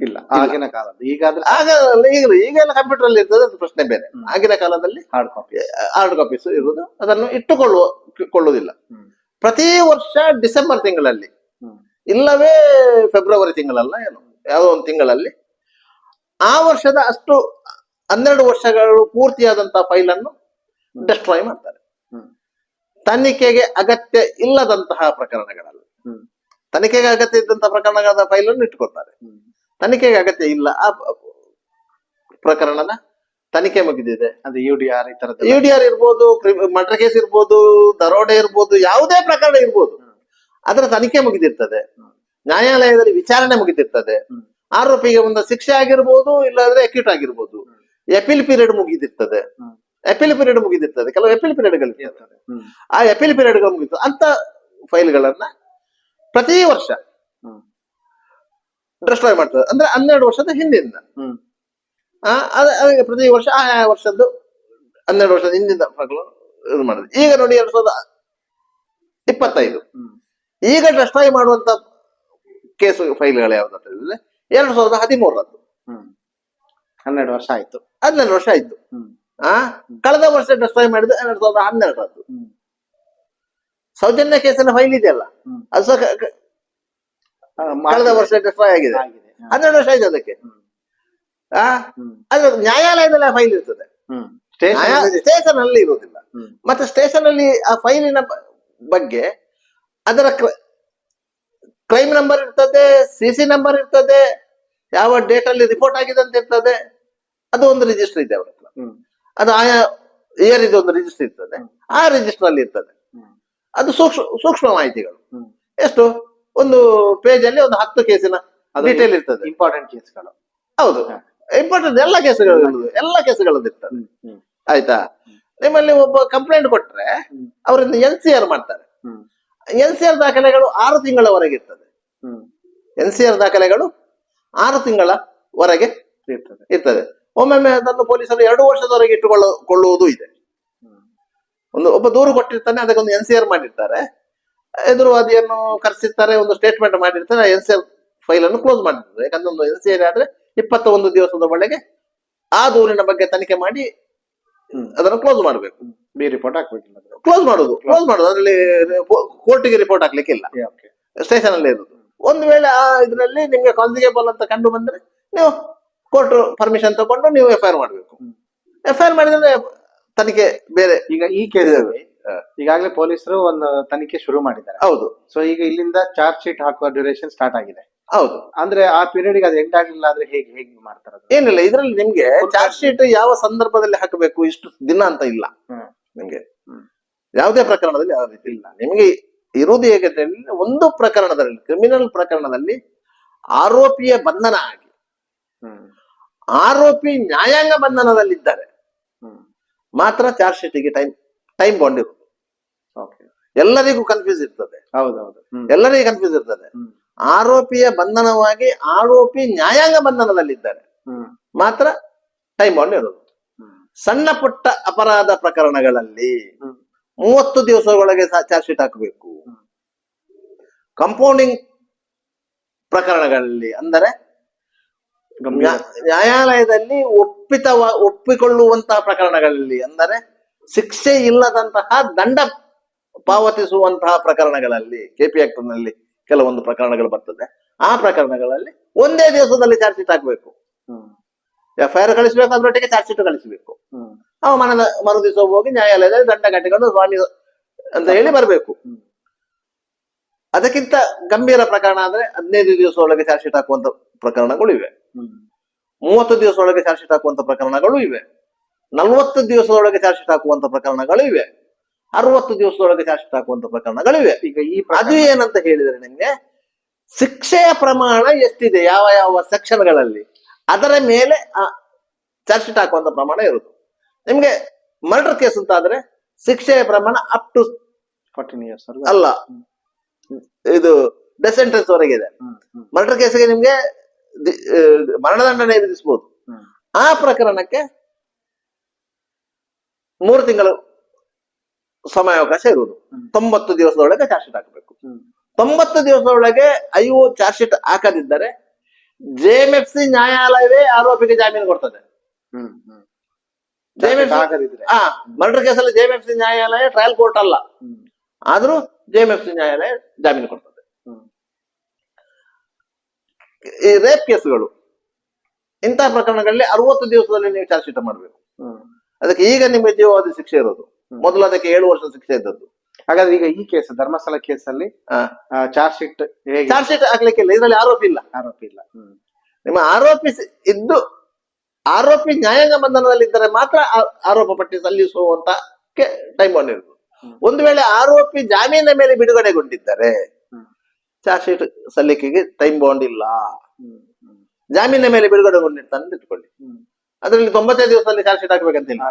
ಇಲ್ಲ ಆಗಿನ ಕಾಲದ್ದು. ಈಗಾದ್ರೆ ಆಗ ಈಗ ಈಗೆಲ್ಲ ಕಂಪ್ಯೂಟರ್ ಅಲ್ಲಿ ಇರ್ತದೆ ಅದು ಪ್ರಶ್ನೆ ಬೇರೆ. ಆಗಿನ ಕಾಲದಲ್ಲಿ ಹಾರ್ಡ್ ಕಾಪಿ ಹಾರ್ಡ್ ಕಾಪೀಸ್ ಇರುವುದು ಅದನ್ನು ಇಟ್ಟುಕೊಳ್ಳುವ ಕೊಳ್ಳುವುದಿಲ್ಲ. ಪ್ರತಿ ವರ್ಷ ಡಿಸೆಂಬರ್ ತಿಂಗಳಲ್ಲಿ ಇಲ್ಲವೇ ಫೆಬ್ರವರಿ ತಿಂಗಳಲ್ಲ ಏನು ಯಾವುದೋ ಒಂದು ತಿಂಗಳಲ್ಲಿ ಆ ವರ್ಷದ ಅಷ್ಟು ಹನ್ನೆರಡು ವರ್ಷಗಳು ಪೂರ್ತಿಯಾದಂತಹ ಫೈಲ್ ಅನ್ನು ಡೆಸ್ಟ್ರಾಯ್ ಮಾಡ್ತಾರೆ. ತನಿಖೆಗೆ ಅಗತ್ಯ ಇಲ್ಲದಂತಹ ಪ್ರಕರಣಗಳಲ್ಲಿ. ತನಿಖೆಗೆ ಅಗತ್ಯ ಇದ್ದಂತಹ ಪ್ರಕರಣಗಳ ಫೈಲ್ ಅನ್ನು ಇಟ್ಕೊತಾರೆ ಹ್ಮ್. ತನಿಖೆಗೆ ಅಗತ್ಯ ಇಲ್ಲ. ಆ ಪ್ರಕರಣನ ತನಿಖೆ ಮುಗಿದಿದೆ. ಅಂದ್ರೆ ಯು ಡಿ ಆರ್ ಈ ತರದ ಯು ಡಿ ಆರ್ ಇರ್ಬೋದು ಮರ್ಡರ್ ಕೇಸ್ ಇರ್ಬೋದು ದರೋಡೆ ಇರ್ಬೋದು ಯಾವುದೇ ಪ್ರಕರಣ ಇರ್ಬೋದು. ಅದರ ತನಿಖೆ ಮುಗಿದಿರ್ತದೆ. ನ್ಯಾಯಾಲಯದಲ್ಲಿ ವಿಚಾರಣೆ ಮುಗಿದಿರ್ತದೆ. ಆರೋಪಿಗೆ ಒಂದು ಶಿಕ್ಷೆ ಆಗಿರ್ಬೋದು ಇಲ್ಲಾಂದ್ರೆ ಅಕ್ಯೂಟ್ ಆಗಿರ್ಬೋದು. ಎಪಿಲ್ ಎಪೀಲ್ ಪೀರಿಯಡ್ ಮುಗಿದಿರ್ತದೆ. ಎಪಿಲ್ ಎಪೀಲ್ ಪೀರಿಯಡ್ ಮುಗಿದಿರ್ತದೆ. ಕೆಲವು ಎಪಿಲ್ ಪೀರಿಯಡ್ಗಳು ಆ ಪೀರಿಯಡ್ ಪೀರಿಯಡ್ಗಳು ಮುಗಿತು. ಅಂತ ಫೈಲ್ಗಳನ್ನ ಪ್ರತಿ ವರ್ಷ ಡಿಸ್ಟ್ರಾಯ್ ಮಾಡ್ತದೆ. ಅಂದ್ರೆ ಹನ್ನೆರಡು ವರ್ಷದ ಹಿಂದಿಂದ. ಹ್ಮ್. ಆ, ಅದ- ಪ್ರತಿ ವರ್ಷ ಆ ವರ್ಷದ್ದು ಹನ್ನೆರಡು ವರ್ಷದ ಹಿಂದಿಂದ ಮಕ್ಕಳು ಇದು ಮಾಡುದು. ಈಗ ನೋಡಿ ಎರಡ್ ಸಾವಿರದ ಇಪ್ಪತ್ತೈದು. ಈಗ ಡಿಸ್ಟ್ರಾಯ್ ಮಾಡುವಂತ ಕೇಸು ಫೈಲ್ಗಳು ಯಾವ್ದಂತ ಹೇಳಿದ್ರೆ ಎರಡ್ ಸಾವಿರದ ಹದಿಮೂರರದ್ದು. ಹ್ಮ್. ಹನ್ನೆರಡು ವರ್ಷ ಆಯ್ತು. ಹನ್ನೆರಡು ವರ್ಷ ಆಯ್ತು. ಆ ಕಳೆದ ವರ್ಷ ಡಿಸ್ಟ್ರಾಯ್ ಮಾಡಿದ್ದು ಎರಡ್ ಸಾವಿರದ ಹನ್ನೆರಡರದ್ದು. ಸೌಜನ್ಯ ಕೇಸಿನ ಫೈಲ್ ಇದೆಯಲ್ಲ. ಅದು ಸಹ ಕಳೆದ ವರ್ಷ ಡಿಸ್ಟ್ರಾಯ್ ಆಗಿದೆ. ಹನ್ನೆರಡು ವರ್ಷ ಆಯ್ತು ಅದಕ್ಕೆ. ಆ? ಹ್ಮ್. ಅದು ನ್ಯಾಯಾಲಯದಲ್ಲಿ ಆ ಫೈಲ್ ಇರ್ತದೆ ಸ್ಟೇಷನ್ ಸ್ಟೇಷನ್ ಅಲ್ಲಿ ಇರುವುದಿಲ್ಲ. ಮತ್ತೆ ಸ್ಟೇಷನ್ ಅಲ್ಲಿ ಆ ಫೈಲಿನ ಬಗ್ಗೆ ಅದರ ಕ್ರೈಮ್ ನಂಬರ್ ಇರ್ತದೆ ಸಿ ಸಿ ನಂಬರ್ ಇರ್ತದೆ ಯಾವ ಡೇಟ್ ಅಲ್ಲಿ ರಿಪೋರ್ಟ್ ಆಗಿದೆ ಅಂತ ಇರ್ತದೆ. ಅದು ಒಂದು ರಿಜಿಸ್ಟರ್ ಇದೆ ಅವರ ಹತ್ರ ಅದು ಆಯಾ ಇಯರ್ ಇದು ಒಂದು ರಿಜಿಸ್ಟರ್ ಇರ್ತದೆ. ಆ ರಿಜಿಸ್ಟರ್ ಅಲ್ಲಿ ಇರ್ತದೆ. ಅದು ಸೂಕ್ಷ್ಮ ಸೂಕ್ಷ್ಮ ಮಾಹಿತಿಗಳು. ಎಷ್ಟು? ಒಂದು ಪೇಜ್ ಅಲ್ಲಿ ಒಂದು ಹತ್ತು ಕೇಸಿನ ಡೀಟೇಲ್ ಇರ್ತದೆ. ಇಂಪಾರ್ಟೆಂಟ್ ಕೇಸ್ಗಳು ಹೌದು. ಇಂಪಾರ್ಟೆಂಟ್ ಎಲ್ಲ ಕೇಸ್ಗಳು. ಎಲ್ಲ ಕೇಸ್ಗಳು ಇರ್ತದೆ. ಆಯ್ತಾ? ನಿಮ್ಮಲ್ಲಿ ಒಬ್ಬ ಕಂಪ್ಲೇಂಟ್ ಕೊಟ್ರೆ. ಅವರಿಂದ ಎನ್ ಸಿ ಆರ್ ಮಾಡ್ತಾರೆ. ಎನ್ ಸಿ ಆರ್ ದಾಖಲೆಗಳು ಆರು ತಿಂಗಳವರೆಗೆ ಇರ್ತದೆ. ಎನ್ ಸಿ ಆರ್ ದಾಖಲೆಗಳು ಆರು ತಿಂಗಳವರೆಗೆ ಇರ್ತದೆ. ಇರ್ತದೆ. ಒಮ್ಮೊಮ್ಮೆ ಅದನ್ನು ಪೊಲೀಸರು ಎರಡು ವರ್ಷದವರೆಗೆ ಇಟ್ಟುಕೊಳ್ಳುವುದು ಇದೆ. ಒಂದು ಒಬ್ಬ ದೂರು ಕೊಟ್ಟಿರ್ತಾನೆ ಅದಕ್ಕೊಂದು ಎನ್ ಸಿ ಆರ್ ಮಾಡಿರ್ತಾರೆ. ಎದುರುವಾದಿಯನ್ನು ಕರೆಸಿರ್ತಾರೆ ಒಂದು ಸ್ಟೇಟ್ಮೆಂಟ್ ಮಾಡಿರ್ತಾರೆ ಎನ್ ಸಿ ಎಲ್ ಫೈಲ್ ಅನ್ನು ಕ್ಲೋಸ್ ಮಾಡಿರ್ತಾರೆ ಯಾಕಂದ್ರೆ ಒಂದು ಎನ್ ಸಿ ಎಲ್ ಆದ್ರೆ ಇಪ್ಪತ್ತ ಒಂದು ದಿವಸದ ಒಳಗೆ ಆ ದೂರಿನ ಬಗ್ಗೆ ತನಿಖೆ ಮಾಡಿ. ಅದನ್ನು ಕ್ಲೋಸ್ ಮಾಡಬೇಕು. ಬಿ ರಿಪೋರ್ಟ್ ಹಾಕ್ಬೇಕಿಲ್ಲ ಕ್ಲೋಸ್ ಮಾಡುದು. ಕ್ಲೋಸ್ ಮಾಡುದು. ಅದರಲ್ಲಿ ಕೋರ್ಟಿಗೆ ರಿಪೋರ್ಟ್ ಹಾಕ್ಲಿಕ್ಕೆ ಇಲ್ಲ Yeah, okay. ಸ್ಟೇಷನ್ ಅಲ್ಲಿ ಇರುದು. ಒಂದು ವೇಳೆ ಆ ಇದರಲ್ಲಿ ನಿಮ್ಗೆ ಕಾನ್ಸಿಗೇಬಲ್ ಅಂತ ಕಂಡು ಬಂದ್ರೆ ನೀವು ಕೋರ್ಟ್ ಪರ್ಮಿಷನ್ ತಗೊಂಡು ನೀವು ಎಫ್ ಐ ಆರ್ ಮಾಡಬೇಕು. ಎಫ್ ಐ ಆರ್ ಮಾಡಿದ್ರೆ ತನಿಖೆ ಬೇರೆ ಈಗ ಈ ಕೇಸಲ್ಲಿ ಈಗಾಗಲೇ ಪೊಲೀಸರು ಒಂದು ತನಿಖೆ ಶುರು ಮಾಡಿದ್ದಾರೆ. ಹೌದು. ಸೊ ಈಗ ಇಲ್ಲಿಂದ ಚಾರ್ಜ್ ಶೀಟ್ ಹಾಕುವ ಡ್ಯೂರೇಷನ್ ಸ್ಟಾರ್ಟ್ ಆಗಿದೆ. ಹೌದು. ಅಂದ್ರೆ ಆ ಪೀರಿಯಡ್ ಅದು ಎಂಡ್ ಆಗ್ಲಿಲ್ಲ ಆದ್ರೆ ಹೇಗೆ ಹೇಗೆ ಮಾಡ್ತಾರೆ ಅದು? ಏನಿಲ್ಲ ಇದರಲ್ಲಿ ನಿಮ್ಗೆ ಚಾರ್ಜ್ ಶೀಟ್ ಯಾವ ಸಂದರ್ಭದಲ್ಲಿ ಹಾಕಬೇಕು ಇಷ್ಟು ದಿನ ಅಂತ ಇಲ್ಲ. ಹ್ಮ್. ನಿಮ್ಗೆ. ಹ್ಮ್. ಯಾವುದೇ ಪ್ರಕರಣದಲ್ಲಿ ಯಾವ ರೀತಿ ಇಲ್ಲ. ನಿಮಗೆ ಇರುವುದು ಹೇಗೆ ಅಂತ ಹೇಳಿದ್ರೆ ಒಂದು ಪ್ರಕರಣದಲ್ಲಿ ಕ್ರಿಮಿನಲ್ ಪ್ರಕರಣದಲ್ಲಿ ಆರೋಪಿಯ ಬಂಧನ ಆಗಿ ಹ್ಮ್. ಆರೋಪಿ ನ್ಯಾಯಾಂಗ ಬಂಧನದಲ್ಲಿದ್ದಾರೆ. ಹ್ಮ್. ಮಾತ್ರ ಚಾರ್ಜ್ ಶೀಟಿಗೆ ಟೈಮ್ ಟೈಮ್ ಬಾಂಡ್ ಓಕೆ ಎಲ್ಲರಿಗೂ ಕನ್ಫ್ಯೂಸ್ ಇರ್ತದೆ. ಎಲ್ಲರಿಗೂ ಕನ್ಫ್ಯೂಸ್ ಇರ್ತದೆ. ಆರೋಪಿಯ ಬಂಧನವಾಗಿ ಆರೋಪಿ ನ್ಯಾಯಾಂಗ ಬಂಧನದಲ್ಲಿದ್ದಾರೆ ಮಾತ್ರ ಟೈಮ್ ಬಾಂಡ್ ಇರೋದು. ಸಣ್ಣ ಪುಟ್ಟ ಅಪರಾಧ ಪ್ರಕರಣಗಳಲ್ಲಿ. ಮೂವತ್ತು ದಿವಸದೊಳಗೆ ಚಾರ್ಜ್ ಶೀಟ್ ಹಾಕಬೇಕು. ಕಂಪೌಂಡಿಂಗ್ ಪ್ರಕರಣಗಳಲ್ಲಿ ಅಂದರೆ ನ್ಯಾಯಾಲಯದಲ್ಲಿ ಒಪ್ಪಿತವ ಒಪ್ಪಿಕೊಳ್ಳುವಂತಹ ಪ್ರಕರಣಗಳಲ್ಲಿ ಅಂದರೆ ಶಿಕ್ಷೆ ಇಲ್ಲದಂತಹ ದಂಡ ಪಾವತಿಸುವಂತಹ ಪ್ರಕರಣಗಳಲ್ಲಿ ಕೆಪಿ ಆಕ್ಟ್ನಲ್ಲಿ ಕೆಲವೊಂದು ಪ್ರಕರಣಗಳು ಬರ್ತದೆ. ಆ ಪ್ರಕರಣಗಳಲ್ಲಿ ಒಂದೇ ದಿವಸದಲ್ಲಿ ಚಾರ್ಜ್ ಶೀಟ್ ಹಾಕಬೇಕು. ಎಫ್ ಐ ಆರ್ ಕಳಿಸಬೇಕು ಅದರೊಟ್ಟಿಗೆ ಚಾರ್ಜ್ ಶೀಟ್ ಕಳಿಸಬೇಕು. ಹ್ಮ್. ಅವ ಮನದ ಮರು ದಿವಸ ಹೋಗಿ ನ್ಯಾಯಾಲಯದಲ್ಲಿ ದಂಡ ಕಟ್ಟಿಕೊಂಡು ಸ್ವಾಮಿ ಅಂತ ಹೇಳಿ ಬರಬೇಕು. ಅದಕ್ಕಿಂತ ಗಂಭೀರ ಪ್ರಕರಣ ಅಂದ್ರೆ ಹದಿನೈದು ದಿವಸ ಒಳಗೆ ಚಾರ್ಜ್ ಶೀಟ್ ಹಾಕುವಂತ ಪ್ರಕರಣಗಳು ಇವೆ. ಮೂವತ್ತು ದಿವಸ ಒಳಗೆ ಚಾರ್ಜ್ ಶೀಟ್ ಹಾಕುವಂತ ಪ್ರಕರಣಗಳು ಇವೆ. ನಲ್ವತ್ತು ದಿವಸದೊಳಗೆ ಚಾರ್ಜ್ ಶೀಟ್ ಹಾಕುವಂತ ಪ್ರಕರಣಗಳು ಇವೆ. ಅರವತ್ತು ದಿವಸದೊಳಗೆ ಶಾಶ್ವತ ಹಾಕುವಂತ ಪ್ರಕರಣಗಳಿವೆ. ಈಗ ಈ ಅದು ಏನಂತ ಹೇಳಿದ್ರೆ ನಿಮ್ಗೆ ಶಿಕ್ಷೆಯ ಪ್ರಮಾಣ ಎಷ್ಟಿದೆ? ಯಾವ ಯಾವ ಸೆಕ್ಷನ್ಗಳಲ್ಲಿ ಅದರ ಮೇಲೆ ಆ ಶೀಟ್ ಹಾಕುವಂತ ಪ್ರಮಾಣ ಇರುತ್ತೆ ನಿಮ್ಗೆ ಮರ್ಡರ್ ಕೇಸ್ ಅಂತ ಆದ್ರೆ ಶಿಕ್ಷೆಯ ಪ್ರಮಾಣ ಅಪ್ ಟು ಫೋರ್ಟೀನ್ ಇಯರ್ಸ್ ಅಲ್ಲ ಇದು ಡೆತ್ ಸೆಂಟೆನ್ಸ್ ವರೆಗೆ ಇದೆ. ಮರ್ಡರ್ ಕೇಸಿಗೆ ನಿಮ್ಗೆ ಮರಣದಂಡನೆ ವಿಧಿಸಬಹುದು. ಆ ಪ್ರಕರಣಕ್ಕೆ ಮೂರು ತಿಂಗಳು ಸಮಯಾವಕಾಶ ಇರುವುದು. ತೊಂಬತ್ತು ದಿವಸದೊಳಗೆ ಚಾರ್ಜ್ ಶೀಟ್ ಹಾಕಬೇಕು. ತೊಂಬತ್ತು ದಿವಸದೊಳಗೆ ಐಒ ಚಾರ್ಜ್ ಶೀಟ್ ಹಾಕದಿದ್ದರೆ ಜೆಎಂಎಫ್ಸಿ ಸಿ ನ್ಯಾಯಾಲಯವೇ ಆರೋಪಿಗೆ ಜಾಮೀನು ಕೊಡ್ತದೆ. ಹಾ ಮರ್ಡರ್ ಕೇಸಲ್ಲಿ ಜೆಎಂಎಫ್ಸಿ ಸಿ ನ್ಯಾಯಾಲಯ ಟ್ರಯಲ್ ಕೋರ್ಟ್ ಅಲ್ಲ. ಆದ್ರೂ ಎಫ್ ಸಿ ನ್ಯಾಯಾಲಯ ಜಾಮೀನು ಕೊಡ್ತದೆ. ಈ ರೇಪ್ ಕೇಸ್ಗಳು ಇಂತಹ ಪ್ರಕರಣಗಳಲ್ಲಿ ಅರವತ್ತು ದಿವಸದಲ್ಲಿ ನೀವು ಚಾರ್ಜ್ ಶೀಟ್ ಮಾಡಬೇಕು. ಅದಕ್ಕೆ ಈಗ ನಿಮಗೆ ಜೀವಾವಧಿ ಶಿಕ್ಷೆ ಇರೋದು. ಮೊದಲು ಅದಕ್ಕೆ ಏಳು ವರ್ಷ ಶಿಕ್ಷೆ ಇದ್ದದ್ದು. ಹಾಗಾದ್ರೆ ಈಗ ಈ ಕೇಸ್ ಧರ್ಮಸ್ಥಳ ಕೇಸಲ್ಲಿ ಅಲ್ಲಿ ಚಾರ್ಜ್ ಶೀಟ್ ಚಾರ್ಜ್ ಶೀಟ್ ಹಾಕ್ಲಿಕ್ಕಿಲ್ಲ ಇದರಲ್ಲಿ ಆರೋಪಿ ಇಲ್ಲ. ಆರೋಪಿ ಇಲ್ಲ. ನಿಮ್ಮ ಆರೋಪಿ ಇದ್ದು ಆರೋಪಿ ನ್ಯಾಯಾಂಗ ಬಂಧನದಲ್ಲಿದ್ದರೆ ಮಾತ್ರ ಆರೋಪ ಪಟ್ಟಿ ಸಲ್ಲಿಸುವಂತ ಟೈಮ್ ಬಾಂಡ್ ಇರುವುದು ಒಂದು ವೇಳೆ ಆರೋಪಿ ಜಾಮೀನ ಮೇಲೆ ಬಿಡುಗಡೆಗೊಂಡಿದ್ದರೆ ಚಾರ್ಜ್ ಶೀಟ್ ಸಲ್ಲಿಕೆಗೆ ಟೈಮ್ ಬಾಂಡ್ ಇಲ್ಲ. ಜಾಮೀನಿನ ಮೇಲೆ ಬಿಡುಗಡೆಗೊಂಡಿರ್ತಾನೆ ಇಟ್ಕೊಳ್ಳಿ. ಅದರಲ್ಲಿ ತೊಂಬತ್ತೈದು ದಿವಸದಲ್ಲಿ ಚಾರ್ಜ್ ಶೀಟ್ ಹಾಕ್ಬೇಕಂತ ಇಲ್ಲ.